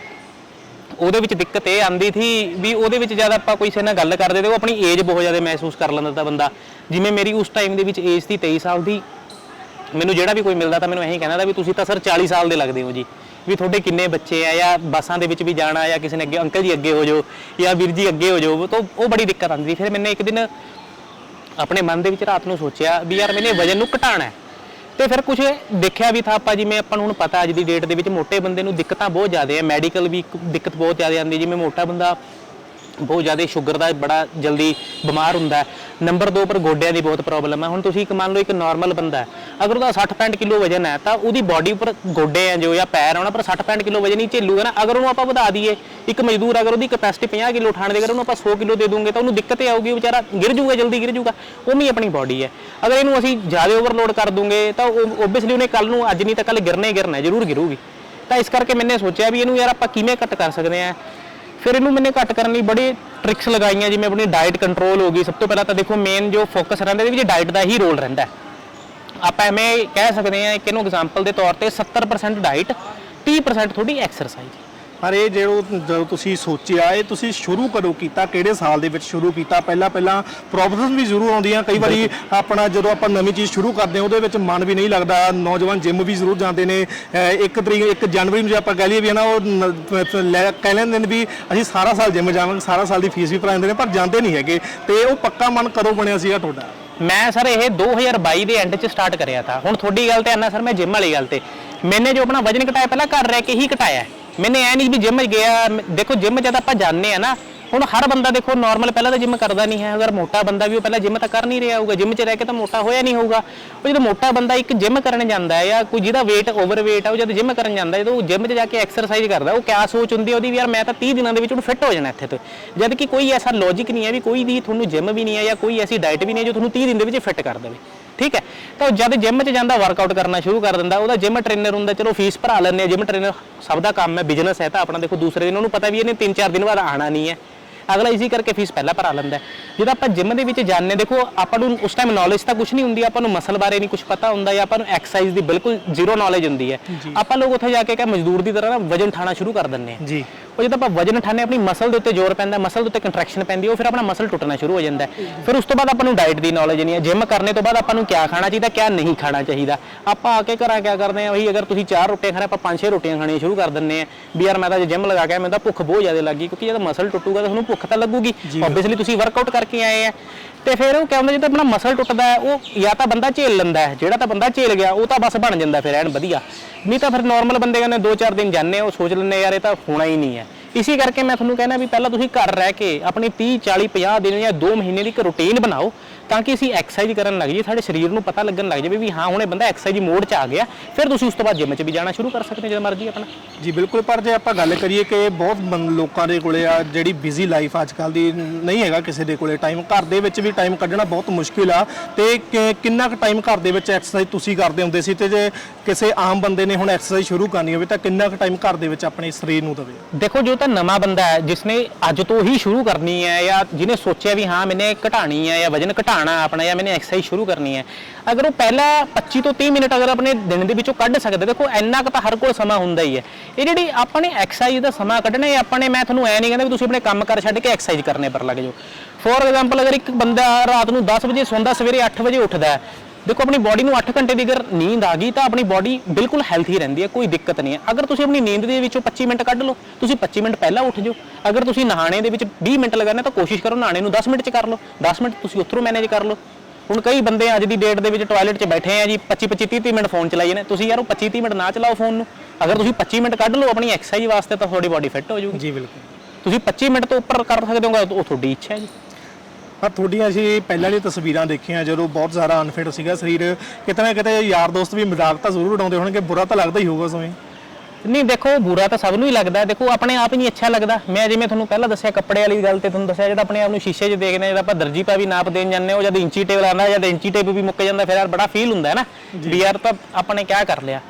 ਉਹਦੇ ਵਿੱਚ ਦਿੱਕਤ ਇਹ ਆਂਦੀ ਸੀ ਵੀ ਉਹਦੇ ਵਿੱਚ ਜਦ ਆਪਾਂ ਕੋਈ ਸੇ ਨਾਲ ਗੱਲ ਕਰਦੇ ਤੇ ਉਹ ਆਪਣੀ ਏਜ ਬਹੁਤ ਜ਼ਿਆਦਾ ਮਹਿਸੂਸ ਕਰ ਲੈਂਦਾ ਤਾਂ ਬੰਦਾ। ਜਿਵੇਂ ਮੇਰੀ ਉਸ ਟਾਈਮ ਦੇ ਵਿੱਚ ਏਜ ਸੀ 23 ਸਾਲ ਦੀ, ਮੈਨੂੰ ਜਿਹੜਾ ਵੀ ਕੋਈ ਮਿਲਦਾ ਤਾਂ ਮੈਨੂੰ ਇਹੀ ਕਹਿੰਦਾ ਵੀ ਤੁਸੀਂ ਤਾਂ ਸਰ 40 ਸਾਲ ਦੇ ਲੱਗਦੇ ਹੋ ਜੀ। ਵੀ ਤੁਹਾਡੇ ਕਿੰਨੇ ਬੱਚੇ ਆ ਜਾਂ ਬੱਸਾਂ ਦੇ ਵਿੱਚ ਵੀ ਜਾਣਾ ਜਾਂ ਕਿਸੇ ਨੇ ਅੱਗੇ, ਅੰਕਲ ਜੀ ਅੱਗੇ ਹੋ ਜਾਓ ਜਾਂ ਵੀਰ ਜੀ ਅੱਗੇ ਹੋ ਜਾਓ, ਤਾਂ ਉਹ ਬੜੀ ਦਿੱਕਤ ਆਉਂਦੀ ਸੀ। ਫਿਰ ਮੈਨੇ ਇੱਕ ਦਿਨ ਆਪਣੇ ਮਨ ਦੇ ਵਿੱਚ ਰਾਤ ਨੂੰ ਸੋਚਿਆ ਵੀ ਯਾਰ ਮੈਨੇ ਵਜਨ ਨੂੰ ਘਟਾਉਣਾ ਹੈ। ਤੇ ਫਿਰ ਕੁਝ ਦੇਖਿਆ ਵੀ ਥਾ ਆਪਾਂ, ਜਿਵੇਂ ਆਪਾਂ ਨੂੰ ਹੁਣ ਪਤਾ ਅੱਜ ਦੀ ਡੇਟ ਦੇ ਵਿੱਚ ਮੋਟੇ ਬੰਦੇ ਨੂੰ ਦਿੱਕਤਾਂ ਬਹੁਤ ਜ਼ਿਆਦਾ ਹੈ ਮੈਡੀਕਲ ਵੀ ਇੱਕ ਦਿੱਕਤ ਬਹੁਤ ਜ਼ਿਆਦਾ ਆਉਂਦੀ ਹੈ, ਜਿਵੇਂ ਮੋਟਾ ਬੰਦਾ ਬਹੁਤ ਜ਼ਿਆਦਾ ਸ਼ੂਗਰ ਦਾ ਬੜਾ ਜਲਦੀ ਬਿਮਾਰ ਹੁੰਦਾ ਹੈ। ਨੰਬਰ 2 ਪਰ ਗੋਡਿਆਂ ਦੀ ਬਹੁਤ ਪ੍ਰੋਬਲਮ ਹੈ। ਹੁਣ ਤੁਸੀਂ ਇੱਕ ਮੰਨ ਲਓ ਇੱਕ ਨਾਰਮਲ ਬੰਦਾ ਹੈ। ਅਗਰ ਉਹਦਾ 60 65 ਕਿਲੋ ਵਜਨ ਹੈ, ਤਾਂ ਉਹਦੀ ਬਾਡੀ ਉੱਪਰ ਗੋਡੇ ਆ ਜੋ ਜਾਂ ਪੈਰ ਆਉਣਾ ਪਰ 60 65 ਕਿਲੋ ਵਜਨ ਹੀ ਝੇਲੂਗਾ ਨਾ। ਅਗਰ ਉਹਨੂੰ ਆਪਾਂ ਵਧਾ ਦਈਏ, ਇੱਕ ਮਜ਼ਦੂਰ ਅਗਰ ਉਹਦੀ ਕਪੈਸਿਟੀ 50 ਕਿਲੋ ਉਠਾਣ ਦੇ ਅਗਰ ਉਹਨੂੰ ਆਪਾਂ 100 ਕਿਲੋ ਦੇ ਦੂੰਗੇ, ਤਾਂ ਉਹਨੂੰ ਦਿੱਕਤ ਆਊਗੀ ਵਿਚਾਰਾ ਗਿਰ ਜੂਗਾ, ਜਲਦੀ ਗਿਰ ਜੂਗਾ। ਉਹ ਵੀ ਆਪਣੀ ਬਾਡੀ ਹੈ। ਅਗਰ ਇਹਨੂੰ ਅਸੀਂ ਜ਼ਿਆਦਾ ਓਵਰਲੋਡ ਕਰ ਦੂੰਗੇ, ਤਾਂ ਓਬਵੀਅਸਲੀ ਉਹਨੇ ਕੱਲ ਨੂੰ, ਅੱਜ ਨਹੀਂ ਤਾਂ ਕੱਲ ਗਿਰਨਾ ਹੀ ਗਿਰਨਾ ਜ਼ਰੂਰ ਗਿਰੂਗੀ। ਤਾਂ ਇਸ ਕਰਕੇ ਮੈਨੇ ਸੋਚਿਆ ਵੀ ਇਹਨੂੰ ਯਾਰ ਆਪਾਂ ਕਿਵੇਂ ਘੱਟ ਕਰ ਸਕਦੇ ਆ ਫਿਰ ਇਹਨੂੰ ਮੈਨੇ ਘੱਟ ਕਰਨ ਲਈ ਬੜੇ ਟ੍ਰਿਕਸ ਲਗਾਈਆਂ, ਜਿਵੇਂ ਆਪਣੀ ਡਾਈਟ ਕੰਟਰੋਲ ਹੋ ਗਈ। ਸਭ ਤੋਂ ਪਹਿਲਾਂ ਤਾਂ ਦੇਖੋ ਮੇਨ ਜੋ ਫੋਕਸ ਰਹਿੰਦਾ, ਇਹਦੇ ਵਿੱਚ ਡਾਈਟ ਦਾ ਹੀ ਰੋਲ ਰਹਿੰਦਾ ਆਪਾਂ ਐਵੇਂ ਕਹਿ ਸਕਦੇ ਹਾਂ ਕਿ ਇਹਨੂੰ ਐਗਜ਼ਾਮਪਲ ਦੇ ਤੌਰ ਤੇ 70% ਡਾਈਟ 30% ਤੁਹਾਡੀ ਐਕਸਰਸਾਈਜ਼ ਪਰ ਇਹ ਜਿਹੜਾ ਜਦੋਂ ਤੁਸੀਂ ਸੋਚਿਆ ਇਹ ਤੁਸੀਂ ਸ਼ੁਰੂ ਕਦੋਂ ਕੀਤਾ? ਕਿਹੜੇ ਸਾਲ ਦੇ ਵਿੱਚ ਸ਼ੁਰੂ ਕੀਤਾ? ਪਹਿਲਾਂ ਪਹਿਲਾਂ ਪ੍ਰੋਬਲਮਸ ਵੀ ਜ਼ਰੂਰ ਆਉਂਦੀਆਂ। ਕਈ ਵਾਰੀ ਆਪਣਾ ਜਦੋਂ ਆਪਾਂ ਨਵੀਂ ਚੀਜ਼ ਸ਼ੁਰੂ ਕਰਦੇ ਹਾਂ ਉਹਦੇ ਵਿੱਚ ਮਨ ਵੀ ਨਹੀਂ ਲੱਗਦਾ। ਨੌਜਵਾਨ ਜਿਮ ਵੀ ਜ਼ਰੂਰ ਜਾਂਦੇ ਨੇ। ਇੱਕ ਤਰੀਕ ਇੱਕ ਜਨਵਰੀ ਨੂੰ ਜੇ ਆਪਾਂ ਕਹਿ ਲਈਏ ਵੀ ਨਾ ਉਹ ਕਹਿ ਲੈਂਦੇ ਨੇ ਵੀ ਅਸੀਂ ਸਾਰਾ ਸਾਲ ਜਿਮ ਜਾਵਾਂਗੇ ਸਾਰਾ ਸਾਲ ਦੀ ਫੀਸ ਵੀ ਭਰਾ ਦਿੰਦੇ ਨੇ ਪਰ ਜਾਂਦੇ ਨਹੀਂ ਹੈਗੇ। ਤੇ ਉਹ ਪੱਕਾ ਮਨ ਕਦੋਂ ਬਣਿਆ ਸੀਗਾ ਤੁਹਾਡਾ? ਮੈਂ ਸਰ ਇਹ 2022 ਦੇ ਐਂਡ 'ਚ ਸਟਾਰਟ ਕਰਿਆ था ਹੁਣ ਤੁਹਾਡੀ ਗੱਲ ਤੇ ਆਨਾ ਸਰ ਮੈਂ ਜਿਮ ਵਾਲੀ ਗੱਲ ਤੇ। ਮੈਨੇ ਜੋ ਆਪਣਾ ਵਜਨ ਘਟਾਇਆ ਪਹਿਲਾਂ ਘਰ ਰਹਿ ਕੇ ਹੀ ਘਟਾਇਆ। ਮੈਨੇ ਐ ਨਹੀਂ ਵੀ ਜਿਮ ਗਿਆ ਦੇਖੋ ਜਿਮ ਜਦ ਆਪਾਂ ਜਾਂਦੇ ਆ ਨਾ, ਹੁਣ ਹਰ ਬੰਦਾ ਦੇਖੋ ਨਾਰਮਲ ਪਹਿਲਾਂ ਤਾਂ ਜਿਮ ਕਰਦਾ ਨਹੀਂ ਹੈ, ਅਗਰ ਮੋਟਾ ਬੰਦਾ ਵੀ ਉਹ ਪਹਿਲਾਂ ਜਿਮ ਤਾਂ ਕਰ ਨਹੀਂ ਰਿਹਾ ਹੋਊਗਾ ਜਿਮ 'ਚ ਰਹਿ ਕੇ ਤਾਂ ਮੋਟਾ ਹੋਇਆ ਨਹੀਂ ਹੋਊਗਾ। ਉਹ ਜਦੋਂ ਮੋਟਾ ਬੰਦਾ ਇੱਕ ਜਿਮ ਕਰਨ ਜਾਂਦਾ ਹੈ ਜਾਂ ਕੋਈ ਜਿਹਦਾ weight ਓਵਰ ਆ, ਉਹ ਜਦ ਜਿਮ ਕਰਨ ਜਾਂਦਾ ਜਦੋਂ ਉਹ ਜਿਮ 'ਚ ਜਾ ਕੇ ਐਕਸਰਸਾਈਜ਼ ਕਰਦਾ, ਉਹ ਕਿਆ ਸੋਚ ਹੁੰਦੀ ਉਹਦੀ ਵੀ ਯਾਰ ਮੈਂ ਤਾਂ 30 ਦਿਨਾਂ ਦੇ ਵਿੱਚ ਉਹਨੂੰ ਫਿੱਟ ਹੋ ਜਾਣਾ ਇੱਥੇ ਤੋਂ। ਜਦ ਕਿ ਕੋਈ ਐਸਾ ਲੌਜੀਕ ਨਹੀਂ ਹੈ ਵੀ ਕੋਈ ਵੀ ਤੁਹਾਨੂੰ ਜਿਮ ਵੀ ਨਹੀਂ ਹੈ ਜਾਂ ਕੋਈ ਐਸੀ ਡਾਈਟ ਵੀ ਨਹੀਂ ਹੈ ਜੋ ਤੁਹਾਨੂੰ 30 ਦਿਨ ਦੇ ਵਿੱਚ ਫਿੱਟ ਕਰ ਦੇਵੇ। ਠੀਕ ਹੈ? ਤਾਂ ਉਹ ਜਦ ਜਿਮ 'ਚ ਜਾਂਦਾ ਵਰਕਆਊਟ ਕਰਨਾ ਸ਼ੁਰੂ ਕਰ ਦਿੰਦਾ, ਉਹਦਾ ਜਿਮ ਟ੍ਰੇਨਰ ਹੁੰਦਾ, ਚਲੋ ਫੀਸ ਭਰਾ ਲੈਂਦੇ ਆ ਜਿਮ ਟ੍ਰੇਨਰ ਸਭ ਦਾ ਕੰਮ ਹੈ ਬਿਜ਼ਨਸ ਹੈ, ਤਾਂ ਆਪਣਾ ਦੇਖੋ ਦੂਸਰੇ ਦਿਨ ਉਹਨੂੰ ਪਤਾ ਵੀ ਇਹਨੇ 3-4 ਦਿਨ ਬਾਅਦ ਆਣਾ ਨਹੀਂ ਹੈ। ਅਗਲਾ ਇਸੇ ਕਰਕੇ ਫੀਸ ਪਹਿਲਾਂ ਭਰਾ ਲੈਂਦਾ। ਜਦੋਂ ਆਪਾਂ ਜਿਮ ਦੇ ਵਿੱਚ ਜਾਂਦੇ ਦੇਖੋ ਆਪਾਂ ਨੂੰ ਉਸ ਟਾਈਮ ਨੌਲੇਜ ਤਾਂ ਕੁਝ ਨਹੀਂ ਹੁੰਦੀ ਆਪਾਂ ਨੂੰ ਮਸਲ ਬਾਰੇ ਨਹੀਂ ਕੁਝ ਪਤਾ ਹੁੰਦਾ ਜਾਂ ਆਪਾਂ ਨੂੰ ਐਕਸਰਸਾਈਜ਼ ਦੀ ਬਿਲਕੁਲ ਜ਼ੀਰੋ ਨੌਲੇਜ ਹੁੰਦੀ ਹੈ। ਆਪਾਂ ਲੋਕ ਉੱਥੇ ਜਾ ਕੇ ਕਿ ਮਜ਼ਦੂਰ ਦੀ ਤਰ੍ਹਾਂ ਨਾ ਵਜਨ ਠਾਣਾ ਸ਼ੁਰੂ ਕਰ ਦਿੰਦੇ ਆ ਜੀ। ਉਹ ਜਦੋਂ ਆਪਾਂ ਵਜਨ ਹਾਂ, ਆਪਣੀ ਮਸਲ ਦੇ ਉੱਤੇ ਜ਼ੋਰ ਪੈਂਦਾ ਮਸਲ ਦੇ ਉੱਤੇ ਕੰਟਰੈਕਸ਼ਨ ਪੈਂਦੀ ਉਹ ਫਿਰ ਆਪਣਾ ਮਸਲ ਟੁੱਟਣਾ ਸ਼ੁਰੂ ਹੋ ਜਾਂਦਾ। ਫਿਰ ਉਸ ਤੋਂ ਬਾਅਦ ਆਪਾਂ ਨੂੰ ਡਾਈਟ ਦੀ ਨੌਲੇਜ ਨਹੀਂ ਹੈ। ਜਿਮ ਕਰਨੇ ਤੋਂ ਬਾਅਦ ਆਪਾਂ ਨੂੰ ਕਿਆ ਖਾਣਾ ਚਾਹੀਦਾ ਕਿਆ ਨਹੀਂ ਖਾਣਾ ਚਾਹੀਦਾ। ਆਪਾਂ ਆ ਕੇ ਘਰਾਂ ਕਿਆ ਕਰਦੇ ਆ ਉਹੀ ਅਗਰ ਤੁਸੀਂ ਚਾਰ ਰੋਟੀਆਂ ਖਾਣੇ ਆਪਾਂ ਪੰਜ ਛੇ ਰੋਟੀਆਂ ਖਾਣੀਆਂ ਸ਼ੁਰੂ ਕਰ ਦਿੰਨੇ ਆ ਵੀ ਯਾਰ ਮੈਂ ਤਾਂ ਜਿਮ ਲਗਾ ਕੇ ਮੈਨੂੰ ਤਾਂ ਭੁੱਖ ਬਹੁਤ ਜ਼ਿਆਦਾ ਲੱਗੀ ਕਿਉਂਕਿ ਜਦੋਂ ਮਸਲ ਟੁੱਟੂਗਾ ਤਾਂ ਤੁਹਾਨੂੰ ਭੁੱਖ ਤਾਂ ਲੱਗੂਗੀ ਆਬਵੀਅਸਲੀ ਤੁਸੀਂ ਵਰਕਆਊਟ ਕਰਕੇ ਆਏ ਆ। ਤੇ ਫਿਰ ਉਹ ਕਹਿੰਦਾ ਜਦੋਂ ਆਪਣਾ ਮਸਲ ਟੁੱਟਦਾ ਹੈ ਉਹ ਜਾਂ ਤਾਂ ਬੰਦਾ ਝੇਲ ਲੈਂਦਾ ਹੈ। ਜਿਹੜਾ ਤਾਂ ਬੰਦਾ ਝੇਲ ਗਿਆ ਉਹ ਤਾਂ ਬਸ ਬਣ ਜਾਂਦਾ ਫਿਰ ਐਨ ਵਧੀਆ। ਨਹੀਂ ਤਾਂ ਫਿਰ ਨਾਰਮਲ ਬੰਦੇ ਕਹਿੰਦੇ 2-4 ਦਿਨ ਜਾਂਦੇ ਉਹ ਸੋਚ ਲੈਂਦੇ ਯਾਰ ਇਹ ਤਾਂ ਹੋਣਾ ਹੀ ਨਹੀਂ ਹੈ। ਇਸੇ ਕਰਕੇ ਮੈਂ ਤੁਹਾਨੂੰ ਕਹਿੰਦਾ ਵੀ ਪਹਿਲਾਂ ਤੁਸੀਂ ਘਰ ਰਹਿ ਕੇ ਆਪਣੀ 30 40 50 ਦਿਨ ਜਾਂ 2 ਮਹੀਨੇ ਦੀ ਇੱਕ ਰੁਟੀਨ ਬਣਾਓ। ਤਾਂ ਕਿ ਅਸੀਂ ਐਕਸਰਸਾਈਜ਼ ਕਰਨ ਲੱਗ ਜਾਈਏ ਸਾਡੇ ਸਰੀਰ ਨੂੰ ਪਤਾ ਲੱਗਣ ਲੱਗ ਜਾਵੇ ਵੀ ਹਾਂ ਹੁਣ ਇਹ ਬੰਦਾ ਐਕਸਰਸਾਈਜ਼ ਮੋਡ 'ਚ ਆ ਗਿਆ ਫਿਰ ਤੁਸੀਂ ਉਸ ਤੋਂ ਬਾਅਦ ਜਿਮ 'ਚ ਵੀ ਜਾਣਾ ਸ਼ੁਰੂ ਕਰ ਸਕਦੇ ਜਦੋਂ ਮਰਜ਼ੀ ਆਪਣਾ। ਜੀ ਬਿਲਕੁਲ ਪਰ ਜੇ ਆਪਾਂ ਗੱਲ ਕਰੀਏ ਕਿ ਬਹੁਤ ਲੋਕਾਂ ਦੇ ਕੋਲੇ ਆ ਜਿਹੜੀ ਬਿਜ਼ੀ ਲਾਈਫ ਅੱਜ ਕੱਲ ਦੀ ਨਹੀਂ ਹੈਗਾ ਕਿਸੇ ਦੇ ਕੋਲੇ ਟਾਈਮ ਘਰ ਦੇ ਵਿੱਚ ਵੀ ਟਾਈਮ ਕੱਢਣਾ ਬਹੁਤ ਮੁਸ਼ਕਿਲ ਆ ਤੇ ਕਿੰਨਾ ਕੁ ਟਾਈਮ ਘਰ ਦੇ ਵਿੱਚ ਐਕਸਰਸਾਈਜ਼ ਤੁਸੀਂ ਕਰਦੇ ਹੁੰਦੇ ਸੀ ਤੇ ਜੇ ਕਿਸੇ ਆਮ ਬੰਦੇ ਨੇ ਹੁਣ ਐਕਸਰਸਾਈਜ਼ ਸ਼ੁਰੂ ਕਰਨੀ ਹੋਵੇ ਤਾਂ ਕਿੰਨਾ ਕੁ ਟਾਈਮ ਘਰ ਦੇ ਵਿੱਚ ਆਪਣੇ ਸਰੀਰ ਨੂੰ ਦੇਵੇ? ਦੇਖੋ ਜੋ ਤਾਂ ਨਵਾਂ ਬੰਦਾ ਹੈ ਜਿਸਨੇ ਅੱਜ ਤੋਂ ਹੀ ਸ਼ੁਰੂ ਕਰਨੀ ਹੈ ਜਾਂ ਜਿਹਨੇ ਸੋਚਿਆ ਵੀ ਹਾਂ ਮੈਨੇ ਘਟਾਣੀ ਹੈ ਜਾਂ ਵਜਨ ਘਟਾਣਾ ਆਪਣਾ ਜਾਂ ਮੈਨੇ ਐਕਸਰਸਾਈਜ਼ ਸ਼ੁਰੂ ਕਰਨੀ ਹੈ, ਅਗਰ ਉਹ ਪਹਿਲਾ 25 ਤੋਂ 30 ਮਿੰਟ ਅਗਰ ਆਪਣੇ ਦਿਨ ਦੇ ਵਿੱਚੋਂ ਕੱਢ ਸਕਦੇ, ਦੇਖੋ ਇੰਨਾ ਕੁ ਤਾਂ ਹਰ ਕੋਲ ਸਮਾਂ ਹੁੰਦਾ ਹੀ ਹੈ। ਇਹ ਜਿਹੜੀ ਆਪਣੇ ਐਕਸਰਸਾਈਜ਼ ਦਾ ਸਮਾਂ ਕੱਢਣਾ, ਇਹ ਆਪਣੇ ਮੈਂ ਤੁਹਾਨੂੰ ਐ ਨਹੀਂ ਕਹਿੰਦਾ ਵੀ ਤੁਸੀਂ ਆਪਣੇ ਕੰਮ ਕਰ ਛੱਡ ਕੇ ਐਕਸਰਸਾਈਜ਼ ਕਰਨੇ ਪਰ ਲੱਗ ਜਾਓ। ਫੋਰ ਐਗਜ਼ਾਮਪਲ ਅਗਰ ਇੱਕ ਬੰਦਾ ਰਾਤ ਨੂੰ 10 ਵਜੇ ਸੌਂਦਾ, ਸਵੇਰੇ 8 ਵਜੇ ਉੱਠਦਾ ਦੇਖੋ ਆਪਣੀ ਬਾਡੀ ਨੂੰ 8 ਘੰਟੇ ਦੀ ਅਗਰ ਨੀਂਦ ਆ ਗਈ ਤਾਂ ਆਪਣੀ ਬਾਡੀ ਬਿਲਕੁਲ ਹੈਲਥੀ ਰਹਿੰਦੀ ਹੈ ਕੋਈ ਦਿੱਕਤ ਨਹੀਂ ਹੈ। ਅਗਰ ਤੁਸੀਂ ਆਪਣੀ ਨੀਂਦ ਦੇ ਵਿੱਚੋਂ 25 ਮਿੰਟ ਕੱਢ ਲਓ ਤੁਸੀਂ 25 ਮਿੰਟ ਪਹਿਲਾਂ ਉੱਠ ਜਾਓ। ਅਗਰ ਤੁਸੀਂ ਨਹਾਣੇ ਦੇ ਵਿੱਚ 20 ਮਿੰਟ ਲਗਾਣੇ ਤਾਂ ਕੋਸ਼ਿਸ਼ ਕਰੋ ਨਹਾਣੇ ਨੂੰ 10 ਮਿੰਟ ਚ ਕਰ ਲਓ। 10 ਮਿੰਟ ਤੁਸੀਂ ਉੱਥੋਂ ਮੈਨੇਜ ਕਰ ਲਓ। ਹੁਣ ਕਈ ਬੰਦੇ ਅੱਜ ਦੀ ਡੇਟ ਦੇ ਵਿੱਚ ਟਾਇਲਟ 'ਚ ਬੈਠੇ ਆ ਜੀ 25 25 30 30 ਮਿੰਟ ਫੋਨ ਚਲਾਈ ਜਾਂਦੇ। ਤੁਸੀਂ ਯਾਰ ਉਹ 25 30 ਮਿੰਟ ਨਾ ਚਲਾਓ ਫੋਨ ਨੂੰ। ਅਗਰ ਤੁਸੀਂ 25 ਮਿੰਟ ਕੱਢ ਲਓ ਆਪਣੀ ਐਕਸਰਸਾਈਜ਼ ਵਾਸਤੇ ਤਾਂ ਤੁਹਾਡੀ ਬਾਡੀ ਫਿੱਟ ਹੋ ਜਾਊਗੀ। ਜੀ ਬਿਲਕੁਲ। ਤੁਸੀਂ 25 ਮਿੰਟ ਤੋਂ ਉੱਪਰ ਕਰ ਸਕਦੇ ਹੋਗੇ ਉਹ ਤੁਹਾਡੀ ਇੱਛਾ ਹੈ ਜੀ। ਆ ਤੁਹਾਡੀਆਂ ਅਸੀਂ ਪਹਿਲਾਂ ਵਾਲੀ ਤਸਵੀਰਾਂ ਦੇਖੀਆਂ ਜਦੋਂ ਬਹੁਤ ਜ਼ਿਆਦਾ ਅਨਫਿਟ ਸੀਗਾ ਸਰੀਰ ਕਿਤੇ ਨਾ ਕਿਤੇ ਯਾਰ ਦੋਸਤ ਵੀ ਮਜ਼ਾਕ ਤਾਂ ਜ਼ਰੂਰ ਉਡਾਉਂਦੇ ਹੋਣਗੇ ਬੁਰਾ ਤਾਂ ਲੱਗਦਾ ਹੀ ਹੋਊਗਾ ਸਮੇਂ ਨਹੀਂ ਦੇਖੋ ਬੁਰਾ ਤਾਂ ਸਭ ਨੂੰ ਹੀ ਲੱਗਦਾ। ਦੇਖੋ ਆਪਣੇ ਆਪ ਹੀ ਨਹੀਂ ਅੱਛਾ ਲੱਗਦਾ। ਮੈਂ ਜਿਵੇਂ ਤੁਹਾਨੂੰ ਪਹਿਲਾਂ ਦੱਸਿਆ ਕੱਪੜੇ ਵਾਲੀ ਗੱਲ ਤੇ ਤੁਹਾਨੂੰ ਦੱਸਿਆ ਜਿਹੜਾ ਆਪਣੇ ਆਪ ਨੂੰ ਸ਼ੀਸ਼ੇ 'ਚ ਦੇਖਦੇ ਜਦ ਆਪਾਂ ਦਰਜੀ ਪਾ ਵੀ ਨਾਪ ਦੇਣ ਜਾਂਦੇ ਹਾਂ ਉਹ ਜਦ ਇੰਚੀ ਟੇਪ ਲਾਉਂਦਾ ਜਦ ਇੰਚੀ ਟੇਪ ਵੀ ਮੁੱਕ ਜਾਂਦਾ ਫਿਰ ਯਾਰ ਬੜਾ ਫੀਲ ਹੁੰਦਾ ਹੈ ਨਾ ਵੀ ਯਾਰ ਤਾਂ ਆਪਾਂ ਨੇ ਕਿਆ ਕਰ ਲਿਆ।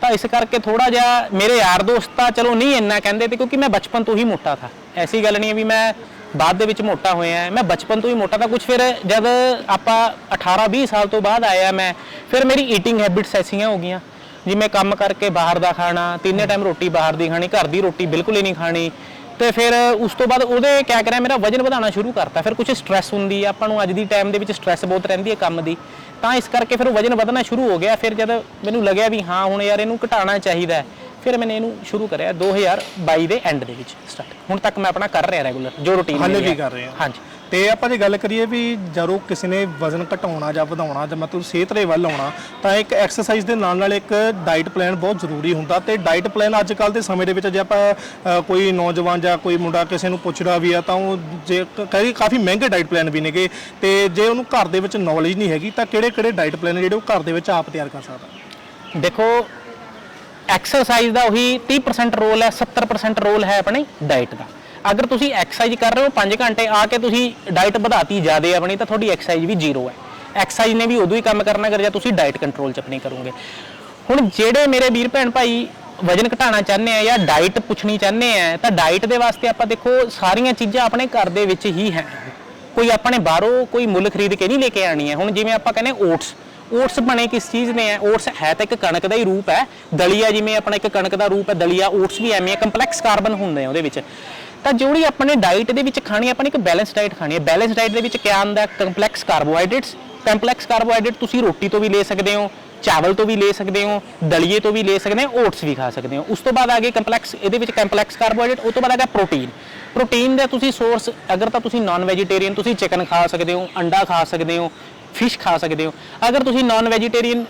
ਤਾਂ ਇਸ ਕਰਕੇ ਥੋੜਾ ਜਿਹਾ ਮੇਰੇ ਯਾਰ ਦੋਸਤ ਤਾਂ ਚਲੋ ਨਹੀਂ ਇੰਨਾ ਕਹਿੰਦੇ ਤੇ ਕਿਉਂਕਿ ਮੈਂ ਬਚਪਨ ਤੋਂ ਹੀ ਮੋਟਾ ਥਾ। ਐਸੀ ਗੱਲ ਨਹੀਂ ਹੈ ਵੀ ਮੈਂ ਬਾਅਦ ਦੇ ਵਿੱਚ ਮੋਟਾ ਹੋਇਆ ਮੈਂ ਬਚਪਨ ਤੋਂ ਹੀ ਮੋਟਾ ਤਾਂ ਕੁਝ ਫਿਰ ਜਦ ਆਪਾਂ 18 20 ਸਾਲ ਤੋਂ ਬਾਅਦ ਆਇਆ ਮੈਂ, ਫਿਰ ਮੇਰੀ ਈਟਿੰਗ ਹੈਬਿਟਸ ਐਸੀਆਂ ਹੋ ਗਈਆਂ। ਜਿਵੇਂ ਕੰਮ ਕਰਕੇ ਬਾਹਰ ਦਾ ਖਾਣਾ, ਤਿੰਨੇ ਟਾਈਮ ਰੋਟੀ ਬਾਹਰ ਦੀ ਖਾਣੀ, ਘਰ ਦੀ ਰੋਟੀ ਬਿਲਕੁਲ ਹੀ ਨਹੀਂ ਖਾਣੀ। ਤੇ ਫਿਰ ਉਸ ਤੋਂ ਬਾਅਦ ਉਹਦੇ ਕਿਆ ਕਰਿਆ, ਮੇਰਾ ਵਜਨ ਵਧਾਉਣਾ ਸ਼ੁਰੂ ਕਰਤਾ। ਫਿਰ ਕੁਝ ਸਟ੍ਰੈਸ ਹੁੰਦੀ ਆ, ਆਪਾਂ ਨੂੰ ਅੱਜ ਦੀ ਟਾਈਮ ਦੇ ਵਿੱਚ ਸਟ੍ਰੈਸ ਬਹੁਤ ਰਹਿੰਦੀ ਹੈ ਕੰਮ ਦੀ। ਤਾਂ ਇਸ ਕਰਕੇ ਫਿਰ ਵਜਨ ਵਧਣਾ ਸ਼ੁਰੂ ਹੋ ਗਿਆ। ਫਿਰ ਜਦ ਮੈਨੂੰ ਲੱਗਿਆ ਵੀ ਹਾਂ, ਹੁਣ ਯਾਰ ਇਹਨੂੰ ਘਟਾਉਣਾ ਚਾਹੀਦਾ ਫਿਰ ਮੈਨੇ ਇਹਨੂੰ ਸ਼ੁਰੂ ਕਰਿਆ 2022 ਦੇ ਐਂਡ ਦੇ ਵਿੱਚ ਸਟਾਰਟ ਹੁਣ ਤੱਕ ਮੈਂ ਆਪਣਾ ਕਰ ਰਿਹਾ ਰੈਗੂਲਰ ਜੋ ਰੂਟੀਨ ਹਾਲੇ ਵੀ ਕਰ ਰਹੇ ਹਾਂਜੀ। ਤੇ ਆਪਾਂ ਜੇ ਗੱਲ ਕਰੀਏ ਵੀ ਜਦੋਂ ਕਿਸੇ ਨੇ ਵਜ਼ਨ ਘਟਾਉਣਾ ਜਾਂ ਵਧਾਉਣਾ ਜਾਂ ਮਤਲਬ ਸਿਹਤ ਦੇ ਵੱਲ ਆਉਣਾ ਤਾਂ ਇੱਕ ਐਕਸਰਸਾਈਜ਼ ਦੇ ਨਾਲ ਨਾਲ ਇੱਕ ਡਾਈਟ ਪਲਾਨ ਬਹੁਤ ਜ਼ਰੂਰੀ ਹੁੰਦਾ ਤੇ ਡਾਈਟ ਪਲਾਨ ਅੱਜ ਕੱਲ ਦੇ ਸਮੇਂ ਦੇ ਵਿੱਚ ਜੇ ਆਪਾਂ ਅ, ਕੋਈ ਨੌਜਵਾਨ ਜਾਂ ਕੋਈ ਮੁੰਡਾ ਕਿਸੇ ਨੂੰ ਪੁੱਛਦਾ ਵੀ ਆ ਤਾਂ ਉਹ ਜੇ ਕ- ਕਈ ਕਾਫੀ ਮਹਿੰਗੇ ਡਾਈਟ ਪਲਾਨ ਵੀ ਨੇਗੇ ਤੇ ਜੇ ਉਹਨੂੰ ਘਰ ਦੇ ਵਿੱਚ ਨੌਲੇਜ ਨਹੀਂ ਹੈਗੀ ਤਾਂ ਕਿਹੜੇ ਕਿਹੜੇ ਡਾਈਟ ਪਲਾਨ ਜਿਹੜੇ ਉਹ ਘਰ ਦੇ ਵਿੱਚ ਆਪ ਤਿਆਰ ਕਰ ਸਕਦਾ? ਦੇਖੋ ਐਕਸਰਸਾਈਜ਼ ਦਾ ਉਹੀ 30% ਰੋਲ ਹੈ 70% ਰੋਲ ਹੈ ਆਪਣੀ ਡਾਈਟ ਦਾ। ਅਗਰ ਤੁਸੀਂ ਐਕਸਰਸਾਈਜ਼ ਕਰ ਰਹੇ ਹੋ 5 ਘੰਟੇ ਆ ਕੇ ਤੁਸੀਂ ਡਾਈਟ ਵਧਾਤੀ ਜ਼ਿਆਦੇ ਆਪਣੀ, ਤਾਂ ਤੁਹਾਡੀ ਐਕਸਰਸਾਈਜ਼ ਵੀ ਜ਼ੀਰੋ ਹੈ। ਐਕਸਰਸਾਈਜ਼ ਨੇ ਵੀ ਉਦੋਂ ਹੀ ਕੰਮ ਕਰਨਾ ਅਗਰ ਜਾਂ ਤੁਸੀਂ ਡਾਈਟ ਕੰਟਰੋਲ ਚ ਆਪਣੀ ਕਰੋਗੇ। ਹੁਣ ਜਿਹੜੇ ਮੇਰੇ ਵੀਰ ਭੈਣ ਭਾਈ ਵਜਨ ਘਟਾਉਣਾ ਚਾਹੁੰਦੇ ਆ ਜਾਂ ਡਾਈਟ ਪੁੱਛਣੀ ਚਾਹੁੰਦੇ ਆ, ਤਾਂ ਡਾਈਟ ਦੇ ਵਾਸਤੇ ਆਪਾਂ ਦੇਖੋ ਸਾਰੀਆਂ ਚੀਜ਼ਾਂ ਆਪਣੇ ਘਰ ਦੇ ਵਿੱਚ ਹੀ ਹੈ। ਕੋਈ ਆਪਾਂ ਨੇ ਬਾਹਰੋਂ ਕੋਈ ਮੁੱਲ ਖਰੀਦ ਕੇ ਨਹੀਂ ਲੈ ਕੇ ਆਣੀ ਹੈ। ਹੁਣ ਜਿਵੇਂ ਆਪਾਂ ਕਹਿੰਦੇ ਓਟਸ ਓਟਸ ਬਣੇ ਕਿਸ ਚੀਜ਼ ਨੇ ਹੈ ਓਟਸ ਹੈ ਤਾਂ ਇੱਕ ਕਣਕ ਦਾ ਹੀ ਰੂਪ ਹੈ ਦਲੀਆ ਜਿਵੇਂ ਆਪਣਾ ਇੱਕ ਕਣਕ ਦਾ ਰੂਪ ਹੈ ਦਲੀਆ, ਓਟਸ ਵੀ ਐਵੇਂ ਹੈ ਕੰਪਲੈਕਸ ਕਾਰਬਨ ਹੁੰਦੇ ਆ ਉਹਦੇ ਵਿੱਚ। ਤਾਂ ਜਿਹੜੀ ਆਪਣੇ ਡਾਈਟ ਦੇ ਵਿੱਚ ਖਾਣੀ ਆਪਾਂ ਨੇ ਇੱਕ ਬੈਲੈਂਸ ਡਾਈਟ ਖਾਣੀ ਹੈ ਬੈਲੈਂਸ ਡਾਈਟ ਦੇ ਵਿੱਚ ਕੀ ਆਉਂਦਾ ਕੰਪਲੈਕਸ ਕਾਰਬੋਹਾਈਡਰੇਟਸ ਕੰਪਲੈਕਸ ਕਾਰਬੋਹਾਈਡਰੇਟ ਤੁਸੀਂ ਰੋਟੀ ਤੋਂ ਵੀ ਲੈ ਸਕਦੇ ਹੋ, ਚਾਵਲ ਤੋਂ ਵੀ ਲੈ ਸਕਦੇ ਹੋ, ਦਲੀਏ ਤੋਂ ਵੀ ਲੈ ਸਕਦੇ ਹੋ, ਓਟਸ ਵੀ ਖਾ ਸਕਦੇ ਹੋ। ਉਸ ਤੋਂ ਬਾਅਦ ਆ ਗਏ ਕੰਪਲੈਕਸ ਇਹਦੇ ਵਿੱਚ ਕੰਪਲੈਕਸ ਕਾਰਬੋਹਾਈਡਰੇਟ ਉਸ ਤੋਂ ਬਾਅਦ ਆ ਗਿਆ ਪ੍ਰੋਟੀਨ ਪ੍ਰੋਟੀਨ ਦਾ ਤੁਸੀਂ ਸੋਰਸ ਅਗਰ ਤਾਂ ਤੁਸੀਂ ਨਾਨ ਵੈਜੀਟੇਰੀਅਨ ਤੁਸੀਂ ਚਿਕਨ ਖਾ ਸਕਦੇ ਹੋ, ਅੰਡਾ ਖਾ ਸਕਦੇ ਹੋ ਫਿਸ਼ ਖਾ ਸਕਦੇ ਹੋ। ਅਗਰ ਤੁਸੀਂ ਨਾਨ ਵੈਜੀਟੇਰੀਅਨ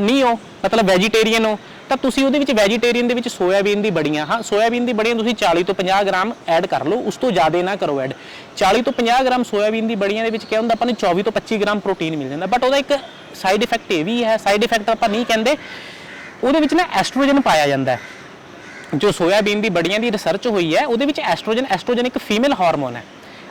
ਨਹੀਂ ਹੋ, ਮਤਲਬ ਵੈਜੀਟੇਰੀਅਨ ਹੋ, ਤਾਂ ਤੁਸੀਂ ਉਹਦੇ ਵਿੱਚ ਵੈਜੀਟੇਰੀਅਨ ਦੇ ਵਿੱਚ ਸੋਇਆਬੀਨ ਦੀ ਬੜੀਆਂ, ਹਾਂ ਸੋਇਆਬੀਨ ਦੀ ਬੜੀਆਂ ਤੁਸੀਂ 40 ਤੋਂ 50 ਗ੍ਰਾਮ ਐਡ ਕਰ ਲਓ, ਉਸ ਤੋਂ ਜ਼ਿਆਦਾ ਨਾ ਕਰੋ ਐਡ 40 ਤੋਂ 50 ਗ੍ਰਾਮ ਸੋਇਆਬੀਨ ਦੀ ਬੜੀਆਂ ਦੇ ਵਿੱਚ ਕੀ ਹੁੰਦਾ, ਆਪਾਂ ਨੂੰ 24 ਤੋਂ 25 ਗ੍ਰਾਮ ਪ੍ਰੋਟੀਨ ਮਿਲ ਜਾਂਦਾ। ਬਟ ਉਹਦਾ ਇੱਕ ਸਾਈਡ ਇਫੈਕਟ ਇਹ ਵੀ ਹੈ ਸਾਈਡ ਇਫੈਕਟ ਆਪਾਂ ਨਹੀਂ ਕਹਿੰਦੇ। ਉਹਦੇ ਵਿੱਚ ਨਾ ਐਸਟ੍ਰੋਜਨ ਪਾਇਆ ਜਾਂਦਾ ਹੈ। ਜੋ ਸੋਇਆਬੀਨ ਦੀ ਬੜੀਆਂ ਦੀ ਰਿਸਰਚ ਹੋਈ ਹੈ, ਉਹਦੇ ਵਿੱਚ ਐਸਟ੍ਰੋਜਨ ਐਸਟ੍ਰੋਜਨ ਇੱਕ ਫੀਮੇਲ ਹਾਰਮੋਨ ਹੈ।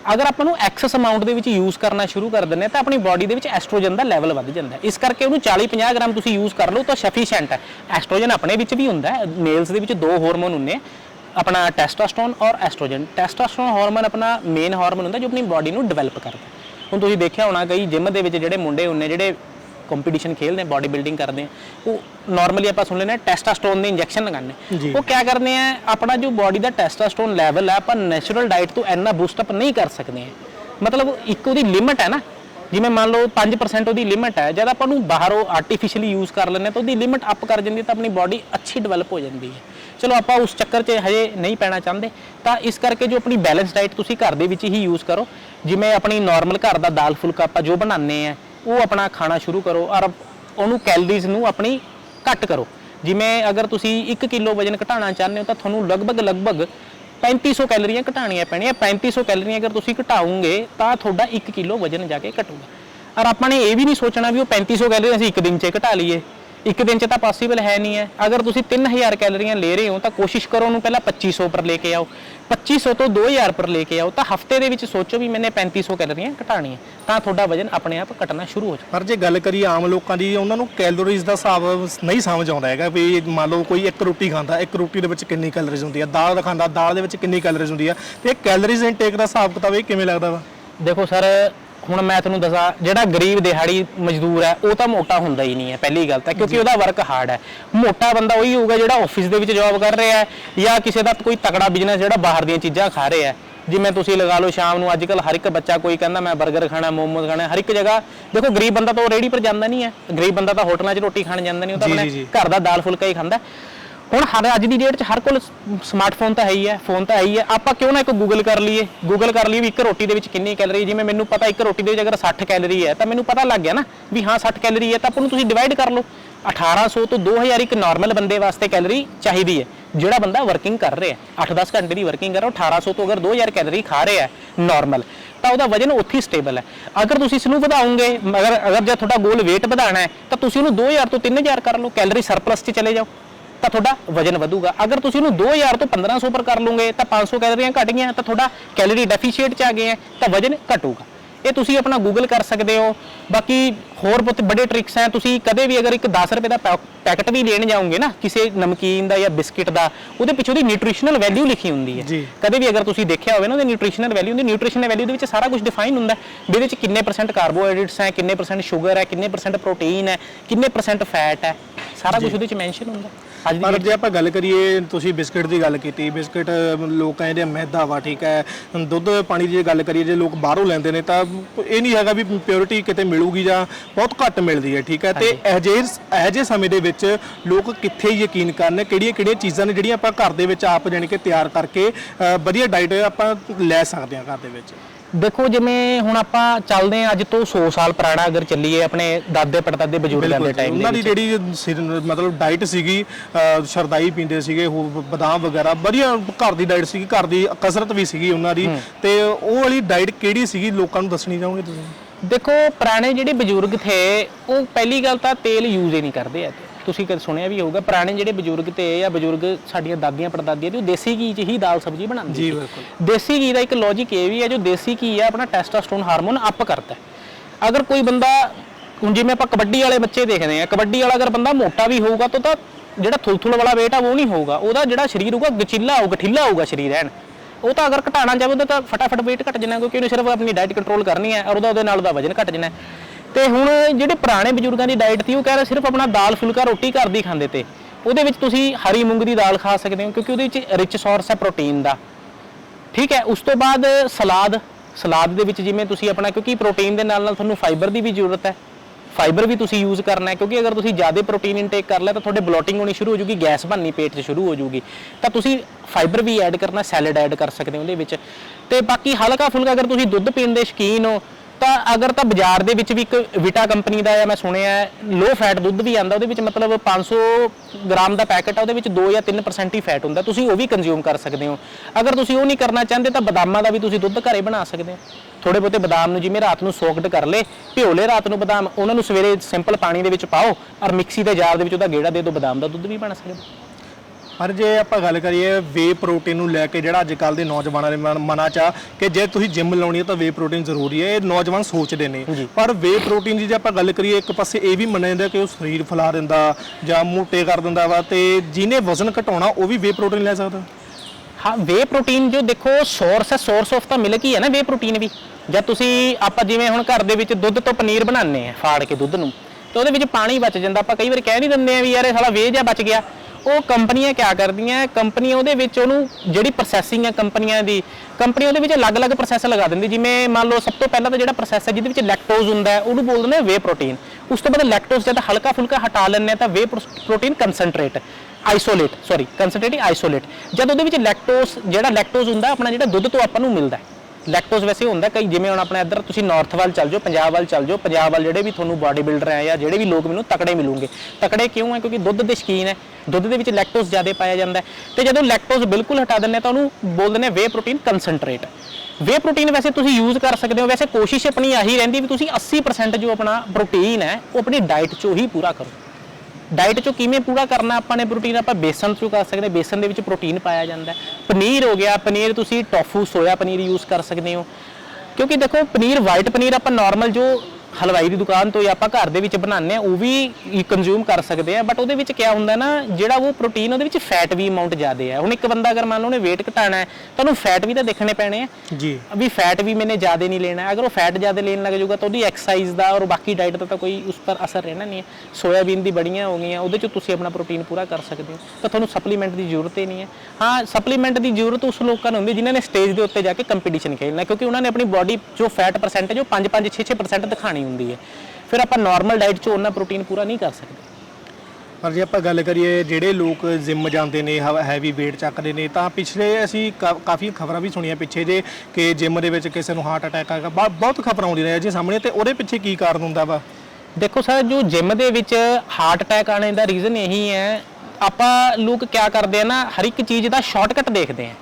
ਅਗਰ ਆਪਾਂ ਨੂੰ ਐਕਸੈਸ ਅਮਾਉਂਟ ਦੇ ਵਿੱਚ ਯੂਜ਼ ਕਰਨਾ ਸ਼ੁਰੂ ਕਰ ਦਿੰਦੇ ਹਾਂ, ਤਾਂ ਆਪਣੀ ਬਾਡੀ ਦੇ ਵਿੱਚ ਐਸਟ੍ਰੋਜਨ ਦਾ ਲੈਵਲ ਵੱਧ ਜਾਂਦਾ ਇਸ ਕਰਕੇ ਉਹਨੂੰ 40-50 ਗ੍ਰਾਮ ਤੁਸੀਂ ਯੂਜ਼ ਕਰ ਲਓ ਤਾਂ ਸਫੀਸ਼ੀਐਂਟ ਹੈ। ਐਸਟ੍ਰੋਜਨ ਆਪਣੇ ਵਿੱਚ ਵੀ ਹੁੰਦਾ ਹੈ ਮੇਲਸ ਦੇ ਵਿੱਚ ਦੋ ਹਾਰਮੋਨ ਹੁੰਦੇ ਆ, ਆਪਣਾ ਟੈਸਟੋਸਟਰੋਨ ਔਰ ਐਸਟ੍ਰੋਜਨ ਟੈਸਟੋਸਟਰੋਨ ਹਾਰਮੋਨ ਆਪਣਾ ਮੇਨ ਹਾਰਮੋਨ ਹੁੰਦਾ ਜੋ ਆਪਣੀ ਬਾਡੀ ਨੂੰ ਡਿਵੈਲਪ ਕਰਦਾ ਹੁਣ ਤੁਸੀਂ ਦੇਖਿਆ ਹੋਣਾ ਕਈ ਜਿਮ ਦੇ ਵਿੱਚ ਜਿਹੜੇ ਮੁੰਡੇ ਹੁੰਦੇ ਜਿਹੜੇ ਕੰਪੀਟੀਸ਼ਨ ਖੇਲਦੇ ਬਾਡੀ ਬਿਲਡਿੰਗ ਕਰਦੇ ਆ। ਉਹ ਨਾਰਮਲੀ ਆਪਾਂ ਸੁਣ ਲੈਂਦੇ ਆ ਟੈਸਟੋਸਟਰੋਨ ਦੇ ਇੰਜੈਕਸ਼ਨ ਲਗਾਉਂਦੇ। ਉਹ ਕਿਆ ਕਰਦੇ ਆ ਆਪਣਾ ਜੋ ਬਾਡੀ ਦਾ ਟੈਸਟੋਸਟਰੋਨ ਲੈਵਲ ਹੈ ਆਪਾਂ ਨੈਚੁਰਲ ਡਾਈਟ ਤੋਂ ਇੰਨਾ ਬੂਸਟ ਅਪ ਨਹੀਂ ਕਰ ਸਕਦੇ ਆ। ਮਤਲਬ ਇੱਕ ਉਹਦੀ ਲਿਮਟ ਹੈ ਨਾ ਜਿਵੇਂ ਮੰਨ ਲਓ 5% ਉਹਦੀ ਲਿਮਟ ਹੈ ਜਦ ਆਪਾਂ ਨੂੰ ਬਾਹਰੋਂ ਆਰਟੀਫੀਸ਼ੀਅਲੀ ਯੂਜ਼ ਕਰ ਲੈਂਦੇ ਤਾਂ ਉਹਦੀ ਲਿਮਟ ਅਪ ਕਰ ਜਾਂਦੀ ਹੈ ਤਾਂ ਆਪਣੀ ਬਾਡੀ ਅੱਛੀ ਡਿਵੈਲਪ ਹੋ ਜਾਂਦੀ ਹੈ। ਚਲੋ ਆਪਾਂ ਉਸ ਚੱਕਰ 'ਚ ਹਜੇ ਨਹੀਂ ਪੈਣਾ ਚਾਹੁੰਦੇ ਤਾਂ ਇਸ ਕਰਕੇ ਜੋ ਆਪਣੀ ਬੈਲੈਂਸ ਡਾਈਟ ਤੁਸੀਂ ਘਰ ਦੇ ਵਿੱਚ ਹੀ ਯੂਜ਼ ਕਰੋ। ਜਿਵੇਂ ਆਪਣੀ ਨਾਰਮਲ ਘਰ ਦਾ ਦਾਲ ਫੁਲਕਾ ਆਪਾਂ ਜੋ ਬਣਾਉਂਦੇ ਆ ਉਹ ਆਪਣਾ ਖਾਣਾ ਸ਼ੁਰੂ ਕਰੋ ਔਰ ਉਹਨੂੰ ਕੈਲਰੀਜ਼ ਨੂੰ ਆਪਣੀ ਘੱਟ ਕਰੋ। ਜਿਵੇਂ ਅਗਰ ਤੁਸੀਂ 1 ਕਿਲੋ ਵਜਨ ਘਟਾਉਣਾ ਚਾਹੁੰਦੇ ਹੋ ਤਾਂ ਤੁਹਾਨੂੰ ਲਗਭਗ ਲਗਭਗ 3500 ਕੈਲਰੀਆਂ ਘਟਾਉਣੀਆਂ ਪੈਣੀਆਂ। 3500 ਕੈਲਰੀਆਂ ਅਗਰ ਤੁਸੀਂ ਘਟਾਓਗੇ ਤਾਂ ਤੁਹਾਡਾ 1 ਕਿਲੋ ਵਜਨ ਜਾ ਕੇ ਘਟੂਗਾ। ਔਰ ਆਪਾਂ ਨੇ ਇਹ ਵੀ ਨਹੀਂ ਸੋਚਣਾ ਵੀ ਉਹ 3500 ਕੈਲਰੀ ਅਸੀਂ ਇੱਕ ਦਿਨ 'ਚ ਘਟਾ ਲਈਏ। ਇੱਕ ਦਿਨ 'ਚ ਤਾਂ ਪੋਸੀਬਲ ਹੈ ਨਹੀਂ ਹੈ। ਅਗਰ ਤੁਸੀਂ 3000 ਕੈਲਰੀਆਂ ਲੈ ਰਹੇ ਹੋ ਤਾਂ ਕੋਸ਼ਿਸ਼ ਕਰੋ ਉਹਨੂੰ ਪਹਿਲਾਂ 2500 ਪਰ ਲੈ ਕੇ ਆਓ। 2500 ਤੋਂ 2000 ਪਰ ਲੈ ਕੇ ਆਓ ਤਾਂ ਹਫ਼ਤੇ ਦੇ ਵਿੱਚ ਸੋਚੋ ਵੀ ਮੈਨੇ 3500 ਕੈਲਰੀਆਂ ਘਟਾਣੀਆਂ। ਤਾਂ ਤੁਹਾਡਾ ਵਜਨ ਆਪਣੇ ਆਪ ਘਟਣਾ ਸ਼ੁਰੂ ਹੋ ਜਾਊ। ਪਰ ਜੇ ਗੱਲ ਕਰੀਏ ਆਮ ਲੋਕਾਂ ਦੀ ਉਹਨਾਂ ਨੂੰ ਕੈਲੋਰੀਜ਼ ਦਾ ਹਿਸਾਬ ਨਹੀਂ ਸਮਝ ਆਉਂਦਾ ਹੈਗਾ ਵੀ ਮੰਨ ਲਓ ਕੋਈ ਇੱਕ ਰੋਟੀ ਖਾਂਦਾ ਇੱਕ ਰੋਟੀ ਦੇ ਵਿੱਚ ਕਿੰਨੀ ਕੈਲਰੀਜ਼ ਹੁੰਦੀ ਹੈ? ਦਾਲ ਖਾਂਦਾ ਦਾਲ ਦੇ ਵਿੱਚ ਕਿੰਨੀ ਕੈਲਰੀਜ਼ ਹੁੰਦੀ ਹੈ? ਤੇ ਕੈਲਰੀਜ਼ ਇਨਟੇਕ ਦਾ ਹਿਸਾਬ ਕਿਤਾਬ ਇਹ ਕਿਵੇਂ ਲੱਗਦਾ ਵਾ? ਦੇਖੋ ਸਰ ਹੁਣ ਮੈਂ ਤੁਹਾਨੂੰ ਦੱਸਾਂ ਜਿਹੜਾ ਗਰੀਬ ਦਿਹਾੜੀ ਮਜ਼ਦੂਰ ਹੈ ਉਹ ਤਾਂ ਮੋਟਾ ਹੁੰਦਾ ਹੀ ਨਹੀਂ ਹੈ ਪਹਿਲੀ ਗੱਲ ਤਾਂ ਕਿਉਂਕਿ ਉਹਦਾ ਵਰਕ ਹਾਰਡ ਹੈ। ਮੋਟਾ ਬੰਦਾ ਉਹੀ ਹੋਊਗਾ ਜਿਹੜਾ ਆਫਿਸ ਦੇ ਵਿੱਚ ਜੌਬ ਕਰ ਰਿਹਾ ਹੈ ਜਾਂ ਕਿਸੇ ਦਾ ਕੋਈ ਤਕੜਾ ਬਿਜ਼ਨਸ ਜਿਹੜਾ ਬਾਹਰ ਦੀਆਂ ਚੀਜ਼ਾਂ ਖਾ ਰਿਹਾ ਹੈ। ਜਿਵੇਂ ਤੁਸੀਂ ਲਗਾ ਲਓ ਸ਼ਾਮ ਨੂੰ ਅੱਜ ਕੱਲ ਹਰ ਇੱਕ ਬੱਚਾ ਕੋਈ ਕਹਿੰਦਾ ਮੈਂ 버ਗਰ ਖਾਣਾ ਮੋਮੋਜ਼ ਖਾਣਾ ਹਰ ਇੱਕ ਜਗ੍ਹਾ। ਦੇਖੋ ਗਰੀਬ ਬੰਦਾ ਤਾਂ ਉਹ ਰੇੜੀ ਪਰ ਜਾਂਦਾ ਨਹੀਂ ਹੈ। ਗਰੀਬ ਬੰਦਾ ਤਾਂ ਹੋਟਲਾਂ 'ਚ ਰੋਟੀ ਖਾਣ ਜਾਂਦਾ ਨਹੀਂ ਉਹ ਤਾਂ ਆਪਣੇ। ਘਰ ਦਾ ਦਾਲ ਫੁਲਕਾ ਹੀ ਖਾਂਦਾ ਹੁਣ ਹਰ ਅੱਜ ਦੀ ਡੇਟ 'ਚ ਹਰ ਕੋਲ ਸਮਾਰਟਫੋਨ ਤਾਂ ਹੈ ਹੀ ਹੈ ਫੋਨ ਤਾਂ ਹੈ ਹੀ ਹੈ। ਆਪਾਂ ਕਿਉਂ ਨਾ ਇੱਕ ਗੂਗਲ ਕਰ ਲਈਏ। ਗੂਗਲ ਕਰ ਲਈਏ ਵੀ ਇੱਕ ਰੋਟੀ ਦੇ ਵਿੱਚ ਕਿੰਨੀ ਕੈਲਰੀ ਜਿਵੇਂ ਮੈਨੂੰ ਪਤਾ ਇੱਕ ਰੋਟੀ ਦੇ ਵਿੱਚ ਅਗਰ 60 ਕੈਲਰੀ ਹੈ, ਤਾਂ ਮੈਨੂੰ ਪਤਾ ਲੱਗ ਗਿਆ ਨਾ ਵੀ ਹਾਂ 60 ਕੈਲਰੀ ਹੈ, ਤਾਂ ਆਪਾਂ ਨੂੰ ਤੁਸੀਂ ਡਿਵਾਈਡ ਕਰ ਲਓ। 1800 ਤੋਂ 2000 ਇੱਕ ਨਾਰਮਲ ਬੰਦੇ ਵਾਸਤੇ ਕੈਲਰੀ ਚਾਹੀਦੀ ਹੈ, ਜਿਹੜਾ ਬੰਦਾ ਵਰਕਿੰਗ ਕਰ ਰਿਹਾ ਹੈ। 8-10 ਘੰਟੇ ਦੀ ਵਰਕਿੰਗ ਕਰ ਰਿਹਾ, ਉਹ 1800 ਤੋਂ ਅਗਰ 2000 ਕੈਲਰੀ ਖਾ ਰਿਹਾ ਹੈ ਨਾਰਮਲ ਤਾਂ ਉਹਦਾ ਵਜਨ ਉੱਥੇ ਹੀ ਸਟੇਬਲ ਹੈ। ਅਗਰ ਤੁਸੀਂ ਇਸ ਨੂੰ ਵਧਾਓਗੇ, ਅਗਰ ਅਗਰ ਜੇ ਤੁਹਾਡਾ ਗੋਲ weight ਵਧਾਉਣਾ ਹੈ, ਤਾਂ ਤੁਸੀਂ ਉਹਨੂੰ 2000 ਤੋਂ 3000 ਕਰ ਲਓ ਕੈਲਰੀ ਸਰਪਲਸ 'ਚ ਚਲੇ ਜਾਓ। ਤਾਂ ਤੁਹਾਡਾ ਵਜਨ ਵਧੂਗਾ। ਅਗਰ ਤੁਸੀਂ ਉਹਨੂੰ 2000 ਤੋਂ 1500 ਪਰ ਕਰ ਲਓਗੇ ਤਾਂ 500 ਕੈਲਰੀਆਂ ਘਟ ਗਈਆਂ ਤਾਂ ਤੁਹਾਡਾ ਕੈਲਰੀ ਡੈਫੀਸ਼ੀਏਟ 'ਚ ਆ ਗਏ ਹੈ ਤਾਂ ਵਜਨ ਘਟੂਗਾ। ਇਹ ਤੁਸੀਂ ਆਪਣਾ ਗੂਗਲ ਕਰ ਸਕਦੇ ਹੋ। ਬਾਕੀ ਹੋਰ ਬਹੁਤ ਬੜੇ ਟ੍ਰਿਕਸ ਹੈ। ਤੁਸੀਂ ਕਦੇ ਵੀ ਅਗਰ ਇੱਕ 10 ਰੁਪਏ ਦਾ ਪੈਕਟ ਵੀ ਲੈਣ ਜਾਓਗੇ ਨਾ ਕਿਸੇ ਨਮਕੀਨ ਦਾ ਜਾਂ ਬਿਸਕਿਟ ਦਾ ਉਹਦੇ ਪਿੱਛੇ ਉਹਦੀ ਨਿਊਟ੍ਰੀਸ਼ਨਲ ਵੈਲਿਊ ਲਿਖੀ ਹੁੰਦੀ ਹੈ। ਕਦੇ ਵੀ ਅਗਰ ਤੁਸੀਂ ਦੇਖਿਆ ਹੋਵੇ ਨਾ ਉਹਦੀ ਨਿਊਟ੍ਰੀਸ਼ਨਲ ਵੈਲਿਊ ਦੀ ਨਿਊਟ੍ਰੀਸ਼ਨਲ ਵੈਲਿਊ ਦੇ ਵਿੱਚ ਸਾਰਾ ਕੁਝ ਡਿਫਾਈਨ ਹੁੰਦਾ ਹੈ। ਵੀ ਇਹਦੇ ਵਿੱਚ ਕਿੰਨੇ ਪਰਸੈਂਟ ਕਾਰਬੋਹਾਈਡਰੇਟਸ ਹੈ ਕਿੰਨੇ ਪਰਸੈਂਟ ਸ਼ੂਗਰ ਹੈ ਕਿੰਨੇ ਪਰਸੈਂਟ ਪ੍ਰੋਟੀਨ ਹੈ ਕਿੰਨੇ ਪਰਸੈਂਟ ਫੈਟ ਹੈ। ਸਾਰਾ ਕੁਝ ਉਹਦੇ ਵਿੱਚ ਮੈਂਸ਼ਨ ਹੁੰਦਾ ਪਰ ਜੇ ਆਪਾਂ ਗੱਲ ਕਰੀਏ ਤੁਸੀਂ ਬਿਸਕਟ ਦੀ ਗੱਲ ਕੀਤੀ ਬਿਸਕਟ ਲੋਕ ਕਹਿੰਦੇ ਆ ਮੈਦਾ ਵਾ ਠੀਕ ਹੈ। ਦੁੱਧ ਪਾਣੀ ਦੀ ਜੇ ਗੱਲ ਕਰੀਏ ਜੇ ਲੋਕ ਬਾਹਰੋਂ ਲੈਂਦੇ ਨੇ ਤਾਂ ਇਹ ਨਹੀਂ ਹੈਗਾ ਵੀ ਪਿਓਰਿਟੀ ਕਿਤੇ ਮਿਲੂਗੀ ਜਾਂ ਬਹੁਤ ਘੱਟ ਮਿਲਦੀ ਹੈ ਠੀਕ ਹੈ। ਤੇ ਇਹ ਜਿਹੇ ਸਮੇਂ ਦੇ ਵਿੱਚ ਲੋਕ ਕਿੱਥੇ ਯਕੀਨ ਕਰਨ ਕਿਹੜੀਆਂ ਕਿਹੜੀਆਂ ਚੀਜ਼ਾਂ ਨੇ ਜਿਹੜੀਆਂ ਆਪਾਂ ਘਰ ਦੇ ਵਿੱਚ ਆਪ ਜਾਣੀ ਕਿ ਤਿਆਰ ਕਰਕੇ ਵਧੀਆ ਡਾਈਟ ਆਪਾਂ ਲੈ ਸਕਦੇ ਹਾਂ ਘਰ ਦੇ ਵਿੱਚ। ਦੇਖੋ ਜਿਵੇਂ ਹੁਣ ਆਪਾਂ ਚੱਲਦੇ ਹਾਂ ਅੱਜ ਤੋਂ 100 ਸਾਲ ਪੁਰਾਣਾ ਅਗਰ ਚੱਲੀਏ ਆਪਣੇ ਦਾਦੇ ਪੜਦਾਦੇ ਬਜ਼ੁਰਗਾਂ ਦੇ ਟਾਈਮ ਦੇ ਉਹਨਾਂ ਦੀ ਜਿਹੜੀ ਸਿਰ- ਮਤਲਬ ਡਾਈਟ ਸੀਗੀ ਸ਼ਰਦਾਈ ਪੀਂਦੇ ਸੀਗੇ ਉਹ ਬਦਾਮ ਵਗੈਰਾ ਵਧੀਆ ਘਰ ਦੀ ਡਾਈਟ ਸੀਗੀ ਘਰ ਦੀ ਕਸਰਤ ਵੀ ਸੀਗੀ ਉਹਨਾਂ ਦੀ। ਤੇ ਉਹ ਵਾਲੀ ਡਾਈਟ ਕਿਹੜੀ ਸੀਗੀ ਲੋਕਾਂ ਨੂੰ ਦੱਸਣੀ ਚਾਹੋਗੇ ਤੁਸੀਂ? ਦੇਖੋ ਪੁਰਾਣੇ ਜਿਹੜੇ ਬਜ਼ੁਰਗ ਥੇ ਉਹ ਪਹਿਲੀ ਗੱਲ ਤਾਂ ਤੇਲ ਯੂਜ਼ ਹੀ ਨਹੀਂ ਕਰਦੇ ਆ ਤੁਸੀਂ ਕਦੇ ਸੁਣਿਆ ਵੀ ਹੋਊਗਾ ਪੁਰਾਣੇ ਜਿਹੜੇ ਬਜ਼ੁਰਗ ਤੇ ਜਾਂ ਬਜ਼ੁਰਗ ਸਾਡੀਆਂ ਦਾਦੀਆਂ ਪੜਦਾਦੀਆਂ ਤੇ ਉਹ ਦੇਸੀ ਘੀ 'ਚ ਹੀ ਦਾਲ ਸਬਜ਼ੀ ਬਣਾਉਂਦੇ ਜੀ। ਬਿਲਕੁਲ। ਦੇਸੀ ਘੀ ਦਾ ਇੱਕ ਲੌਜੀਕ ਇਹ ਵੀ ਹੈ ਜੋ ਦੇਸੀ ਘੀ ਹੈ ਆਪਣਾ ਟੈਸਟੋਸਟੇਰੋਨ ਹਾਰਮੋਨ ਅਪ ਕਰਦਾ ਹੈ ਅਗਰ ਕੋਈ ਬੰਦਾ ਹੁਣ ਜਿਵੇਂ ਆਪਾਂ ਕਬੱਡੀ ਵਾਲੇ ਬੱਚੇ ਦੇਖਦੇ ਆ ਕਬੱਡੀ ਵਾਲਾ ਅਗਰ ਬੰਦਾ ਮੋਟਾ ਵੀ ਹੋਊਗਾ ਤਾਂ ਤਾਂ ਜਿਹੜਾ ਥੁਲਥੁਲ ਵਾਲਾ weight ਆ ਉਹ ਨਹੀਂ ਹੋਊਗਾ ਉਹਦਾ ਜਿਹੜਾ ਸਰੀਰ ਹੋਊਗਾ ਗਚਿੱਲਾ ਹੋਊਗਾ ਠਿੱਲਾ ਹੋਊਗਾ ਸਰੀਰ ਐਨ ਉਹ ਤਾਂ ਅਗਰ ਘਟਾਉਣਾ ਚਾਹੇ ਉਹਦਾ ਤਾਂ ਫਟਾਫਟ weight ਘਟ ਜਾਣਾ ਕਿਉਂਕਿ ਉਹਨੇ ਸਿਰਫ ਆਪਣੀ ਡਾਈਟ ਕੰਟਰੋਲ ਕਰਨੀ ਹੈ ਔਰ ਉਹਦਾ ਉਹਦੇ ਨਾਲ ਉਹਦਾ ਵਜਨ ਘਟ ਜਾਣਾ ਹੈ। ਤੇ ਹੁਣ ਜਿਹੜੇ ਪੁਰਾਣੇ ਬਜ਼ੁਰਗਾਂ ਦੀ ਡਾਈਟ ਸੀ, ਉਹ ਕਹਿ ਰਹੇ ਸਿਰਫ ਆਪਣਾ ਦਾਲ ਫੁਲਕਾ ਰੋਟੀ ਘਰ ਦੀ ਖਾਂਦੇ ਤੇ। ਉਹਦੇ ਵਿੱਚ ਤੁਸੀਂ ਹਰੀ ਮੂੰਗ ਦੀ ਦਾਲ ਖਾ ਸਕਦੇ ਹੋ, ਕਿਉਂਕਿ ਉਹਦੇ ਵਿੱਚ ਰਿਚ ਸੋਰਸ ਹੈ ਪ੍ਰੋਟੀਨ ਦਾ। ਠੀਕ ਹੈ, ਉਸ ਤੋਂ ਬਾਅਦ ਸਲਾਦ ਸਲਾਦ ਦੇ ਵਿੱਚ ਜਿਵੇਂ ਤੁਸੀਂ ਆਪਣਾ, ਕਿਉਂਕਿ ਪ੍ਰੋਟੀਨ ਦੇ ਨਾਲ ਨਾਲ ਤੁਹਾਨੂੰ ਫਾਈਬਰ ਦੀ ਵੀ ਜ਼ਰੂਰਤ ਹੈ। ਫਾਈਬਰ ਵੀ ਤੁਸੀਂ ਯੂਜ਼ ਕਰਨਾ ਹੈ, ਕਿਉਂਕਿ ਅਗਰ ਤੁਸੀਂ ਜ਼ਿਆਦਾ ਪ੍ਰੋਟੀਨ ਇਨਟੇਕ ਕਰ ਲਿਆ ਤਾਂ ਤੁਹਾਡੇ ਬਲੋਟਿੰਗ ਹੋਣੀ ਸ਼ੁਰੂ ਹੋ ਜੂਗੀ, ਗੈਸ ਬਣਨੀ ਪੇਟ 'ਚ ਸ਼ੁਰੂ ਹੋ ਜੂਗੀ। ਤਾਂ ਤੁਸੀਂ ਫਾਈਬਰ ਵੀ ਐਡ ਕਰਨਾ ਸੈਲਡ ਐਡ ਕਰ ਸਕਦੇ ਹੋ ਉਹਦੇ ਵਿੱਚ। ਤੇ ਬਾਕੀ ਹਲਕਾ ਫੁਲਕਾ ਅਗਰ ਤੁਸੀਂ ਦੁੱਧ ਪੀਣ ਦੇ ਸ਼ੌਕੀਨ ਹੋ ਤਾਂ ਅਗਰ ਤਾਂ ਬਾਜ਼ਾਰ ਦੇ ਵਿੱਚ ਵੀ ਇੱਕ ਵਿਟਾ ਕੰਪਨੀ ਦਾ ਆ ਮੈਂ ਸੁਣਿਆ ਲੋ ਫੈਟ ਦੁੱਧ ਵੀ ਆਂਦਾ ਉਹਦੇ ਵਿੱਚ ਮਤਲਬ 500 ਗ੍ਰਾਮ ਦਾ ਪੈਕੇਟ ਆ, ਉਹਦੇ ਵਿੱਚ 2 ਜਾਂ 3% ਹੀ ਫੈਟ ਹੁੰਦਾ, ਤੁਸੀਂ ਉਹ ਵੀ ਕੰਜ਼ਿਊਮ ਕਰ ਸਕਦੇ ਹੋ। ਅਗਰ ਤੁਸੀਂ ਉਹ ਨਹੀਂ ਕਰਨਾ ਚਾਹੁੰਦੇ, ਤਾਂ ਬਦਾਮਾਂ ਦਾ ਵੀ ਤੁਸੀਂ ਦੁੱਧ ਘਰੇ ਬਣਾ ਸਕਦੇ ਹੋ। ਥੋੜੇ ਬਹੁਤੇ ਬਦਾਮ ਨੂੰ ਜਿਵੇਂ ਰਾਤ ਨੂੰ ਸੋਕਡ ਕਰ ਲੇ ਭਿਓ ਲੇ ਰਾਤ ਨੂੰ ਬਦਾਮ, ਉਹਨਾਂ ਨੂੰ ਸਵੇਰੇ ਸਿੰਪਲ ਪਾਣੀ ਦੇ ਵਿੱਚ ਪਾਓ, ਔਰ ਮਿਕਸੀ ਦੇ ਜਾਰ ਦੇ ਵਿੱਚ ਉਹਦਾ ਗੇੜਾ ਦੇ ਦਿਓ, ਬਦਾਮ ਦਾ ਦੁੱਧ ਵੀ ਬਣ ਸਕਦਾ। ਪਰ ਜੇ ਆਪਾਂ ਗੱਲ ਕਰੀਏ ਵੇ ਪ੍ਰੋਟੀਨ ਨੂੰ ਲੈ ਕੇ ਜਿਹੜਾ ਅੱਜ ਕੱਲ ਦੇ ਨੌਜਵਾਨਾਂ ਦੇ ਮਨ- ਮਨਾਂ 'ਚ ਆ ਕਿ ਜੇ ਤੁਸੀਂ ਜਿਮ ਲਾਉਣੀ ਹੈ ਤਾਂ ਵੇ ਪ੍ਰੋਟੀਨ ਜ਼ਰੂਰੀ ਹੈ ਇਹ ਨੌਜਵਾਨ ਸੋਚਦੇ ਨੇ। ਪਰ ਵੇ ਪ੍ਰੋਟੀਨ ਦੀ ਜੇ ਆਪਾਂ ਗੱਲ ਕਰੀਏ ਇੱਕ ਪਾਸੇ ਇਹ ਵੀ ਮੰਨਿਆ ਜਾਂਦਾ ਕਿ ਉਹ ਸਰੀਰ ਫੁਲਾ ਦਿੰਦਾ ਜਾਂ ਮੋਟੇ ਕਰ ਦਿੰਦਾ ਵਾ ਤੇ ਜਿਹਨੇ ਵਜ਼ਨ ਘਟਾਉਣਾ ਉਹ ਵੀ ਵੇ ਪ੍ਰੋਟੀਨ ਲੈ ਸਕਦਾ। ਹਾਂ ਵੇ ਪ੍ਰੋਟੀਨ ਜੋ ਦੇਖੋ ਸੋਰਸ ਹੈ ਸੋਰਸ ਆਫ ਤਾਂ ਮਿਲਕ ਹੀ ਹੈ ਨਾ ਵੇ ਪ੍ਰੋਟੀਨ ਵੀ। ਜਦ ਤੁਸੀਂ ਆਪਾਂ ਜਿਵੇਂ ਹੁਣ ਘਰ ਦੇ ਵਿੱਚ ਦੁੱਧ ਤੋਂ ਪਨੀਰ ਬਣਾਉਂਦੇ ਆ ਫਾੜ ਕੇ ਦੁੱਧ ਨੂੰ ਤੇ ਉਹਦੇ ਵਿੱਚ ਪਾਣੀ ਬਚ ਜਾਂਦਾ। ਆਪਾਂ ਕਈ ਵਾਰ ਕਹਿ ਨਹੀਂ ਦਿੰਦੇ ਆ ਵੀ ਯਾਰ ਇਹ ਸਾਲਾ ਵੇ ਜਾਂ ਬਚ ਗਿਆ। ਉਹ ਕੰਪਨੀਆਂ ਕਿਆ ਕਰਦੀਆਂ ਕੰਪਨੀਆਂ ਉਹਦੇ ਵਿੱਚ ਉਹਨੂੰ ਜਿਹੜੀ ਪ੍ਰੋਸੈਸਿੰਗ ਹੈ ਕੰਪਨੀਆਂ ਦੀ, ਕੰਪਨੀ ਉਹਦੇ ਵਿੱਚ ਅਲੱਗ-ਅਲੱਗ ਪ੍ਰੋਸੈਸ ਲਗਾ ਦਿੰਦੀ, ਜਿਵੇਂ ਮੰਨ ਲਓ ਸਭ ਤੋਂ ਪਹਿਲਾਂ ਤਾਂ ਜਿਹੜਾ ਪ੍ਰੋਸੈਸ ਹੈ ਜਿਹਦੇ ਵਿੱਚ ਲੈਕਟੋਜ਼ ਹੁੰਦਾ ਹੈ, ਉਹਨੂੰ ਬੋਲਦੇ ਨੇ ਵੇ ਪ੍ਰੋਟੀਨ ਉਸ ਤੋਂ ਬਾਅਦ ਲੈਕਟੋਜ਼ ਜਦ ਹਲਕਾ ਫੁਲਕਾ ਹਟਾ ਲੈਂਦੇ ਆ ਤਾਂ whey protein concentrate isolate sorry concentrate isolate ਜਦ ਉਹਦੇ ਵਿੱਚ ਲੈਕਟੋਸ ਜਿਹੜਾ ਲੈਕਟੋਜ਼ ਹੁੰਦਾ, ਆਪਣਾ ਜਿਹੜਾ ਦੁੱਧ ਤੋਂ ਆਪਾਂ ਨੂੰ ਮਿਲਦਾ ਹੈ। ਲੈਕਟੋਜ਼ ਵੈਸੇ ਹੁੰਦਾ ਕਈ, ਜਿਵੇਂ ਹੁਣ ਆਪਣਾ ਇੱਧਰ ਤੁਸੀਂ ਨਾਰਥ ਵੱਲ ਚੱਲ ਜਾਓ, ਪੰਜਾਬ ਵੱਲ ਚੱਲ ਜਾਓ, ਪੰਜਾਬ ਵੱਲ ਜਿਹੜੇ ਵੀ ਤੁਹਾਨੂੰ ਬਾਡੀ ਬਿਲਡਰ ਹੈ ਜਾਂ ਜਿਹੜੇ ਵੀ ਲੋਕ ਮੈਨੂੰ ਤਕੜੇ ਮਿਲੂਗੇ। ਤਕੜੇ ਕਿਉਂ ਹੈ ਕਿਉਂਕਿ ਦੁੱਧ ਦੇ ਸ਼ਕੀਨ ਹੈ ਦੁੱਧ ਦੇ ਵਿੱਚ ਲੈਕਟੋਜ਼ ਜ਼ਿਆਦਾ ਪਾਇਆ ਜਾਂਦਾ ਹੈ ਤੇ ਜਦੋਂ ਲੈਕਟੋਜ਼ ਬਿਲਕੁਲ ਹਟਾ ਦਿੰਦੇ ਹਾਂ ਤਾਂ ਉਹਨੂੰ ਬੋਲਦੇ ਨੇ whey protein concentrate whey protein ਵੈਸੇ ਤੁਸੀਂ ਯੂਜ਼ ਕਰ ਸਕਦੇ ਹੋ। ਵੈਸੇ ਕੋਸ਼ਿਸ਼ ਆਪਣੀ ਆਹੀ ਰਹਿੰਦੀ ਵੀ ਤੁਸੀਂ 80% ਜੋ ਆਪਣਾ ਪ੍ਰੋਟੀਨ ਹੈ ਉਹ ਆਪਣੀ ਡਾਈਟ ਚੋਂ ਹੀ ਪੂਰਾ ਕਰੋ। ਡਾਈਟ ਚੋਂ ਕਿਵੇਂ ਪੂਰਾ ਕਰਨਾ ਆਪਾਂ ਨੇ ਪ੍ਰੋਟੀਨ ਆਪਾਂ ਬੇਸਨ ਚੋਂ ਕਰ ਸਕਦੇ ਬੇਸਨ ਦੇ ਵਿੱਚ ਪ੍ਰੋਟੀਨ ਪਾਇਆ ਜਾਂਦਾ ਪਨੀਰ ਹੋ ਗਿਆ। ਪਨੀਰ ਤੁਸੀਂ ਟੋਫੂ ਸੋਇਆ ਪਨੀਰ ਯੂਜ਼ ਕਰ ਸਕਦੇ ਹੋ। ਕਿਉਂਕਿ ਦੇਖੋ, ਪਨੀਰ ਵਾਈਟ ਪਨੀਰ ਆਪਾਂ ਨਾਰਮਲ ਜੋ ਹਲਵਾਈ ਦੀ ਦੁਕਾਨ ਤੋਂ ਜਾਂ ਆਪਾਂ ਘਰ ਦੇ ਵਿੱਚ ਬਣਾਉਂਦੇ ਆ ਉਹ ਵੀ ਕੰਜ਼ੂਮ ਕਰ ਸਕਦੇ ਆ ਬਟ ਉਹਦੇ ਵਿੱਚ ਕੀ ਹੁੰਦਾ ਨਾ ਜਿਹੜਾ ਉਹ ਪ੍ਰੋਟੀਨ ਉਹਦੇ ਵਿੱਚ ਫੈਟ ਵੀ ਅਮਾਉਂਟ ਜ਼ਿਆਦਾ ਹੈ। ਹੁਣ ਇੱਕ ਬੰਦਾ ਅਗਰ ਮੰਨ ਲਓ ਉਹਨੇ weight ਘਟਾਣਾ ਹੈ ਤਾਂ ਉਹਨੂੰ ਫੈਟ ਵੀ ਤਾਂ ਦੇਖਣੇ ਪੈਣੇ ਆ। ਜੀ। ਵੀ ਫੈਟ ਵੀ ਮੈਨੇ ਜ਼ਿਆਦਾ ਨਹੀਂ ਲੈਣਾ। ਅਗਰ ਉਹ ਫੈਟ ਜ਼ਿਆਦਾ ਲੈਣ ਲੱਗ ਜਾਊਗਾ ਤਾਂ ਉਹਦੀ ਐਕਸਰਸਾਈਜ਼ ਦਾ ਔਰ ਬਾਕੀ ਡਾਈਟ ਦਾ ਤਾਂ ਕੋਈ ਉਸ ਪਰ ਅਸਰ ਰਹਿਣਾ ਨਹੀਂ ਹੈ। ਸੋਇਆਬੀਨ ਦੀ ਬੜੀਆਂ ਹੋ ਗਈਆਂ ਉਹਦੇ ਚ ਤੁਸੀਂ ਆਪਣਾ ਪ੍ਰੋਟੀਨ ਪੂਰਾ ਕਰ ਸਕਦੇ ਹੋ। ਤਾਂ ਤੁਹਾਨੂੰ ਸਪਲੀਮੈਂਟ ਦੀ ਜ਼ਰੂਰਤ ਹੀ ਨਹੀਂ ਹੈ। ਹਾਂ ਸਪਲੀਮੈਂਟ ਦੀ ਜ਼ਰੂਰਤ ਉਸ ਲੋਕਾਂ ਨੂੰ ਹੁੰਦੀ ਜਿਨ੍ਹਾਂ ਨੇ ਸਟੇਜ ਦੇ ਉੱਤੇ ਜਾ ਕੇ ਕੰਪੀਟੀਸ਼ਨ ਖੇਡਣਾ ਕਿਉਂਕਿ ਉਹਨਾਂ ਨੇ ਆਪਣੀ ਬਾਡੀ ਜੋ ਫੈਟ ਪਰਸੈਂਟੇਜ ਉਹ 5 5 6 6% ਦਿਖਾਣੀ ਹੁੰਦੀ ਹੈ। ਫਿਰ ਆਪਾਂ ਨਾਰਮਲ ਡਾਈਟ ਚ ਉਹਨਾਂ ਪ੍ਰੋਟੀਨ ਪੂਰਾ ਨਹੀਂ ਕਰ ਸਕਦੇ। ਪਰ ਜੇ ਆਪਾਂ ਗੱਲ ਕਰੀਏ ਜਿਹੜੇ ਲੋਕ ਜਿਮ ਜਾਂਦੇ ਨੇ ਹੈਵੀ weight ਚੱਕਦੇ ਨੇ ਤਾਂ ਪਿਛਲੇ ਅਸੀਂ ਕਾ- ਕਾਫੀ ਖਬਰਾਂ ਵੀ ਸੁਣੀਆਂ ਪਿੱਛੇ ਜੇ ਕਿ ਜਿਮ ਦੇ ਵਿੱਚ ਕਿਸੇ ਨੂੰ ਹਾਰਟ ਅਟੈਕ ਆ ਗਿਆ ਬਾ- ਬਹੁਤ ਖਬਰਾਂ ਆਉਂਦੀਆਂ ਨੇ ਜੀ ਸਾਹਮਣੇ ਤੇ ਉਹਦੇ ਪਿੱਛੇ ਕੀ ਕਾਰਨ ਹੁੰਦਾ ਵਾ? ਦੇਖੋ ਸਰ ਜੋ ਜਿਮ ਦੇ ਵਿੱਚ ਹਾਰਟ ਅਟੈਕ ਆਣੇ ਦਾ ਰੀਜ਼ਨ ਇਹੀ ਹੈ ਆਪਾਂ ਲੋਕ ਕਿਆ ਕਰਦੇ ਆ ਨਾ ਹਰ ਇੱਕ ਚੀਜ਼ ਦਾ ਸ਼ਾਰਟਕਟ ਦੇਖਦੇ ਆ।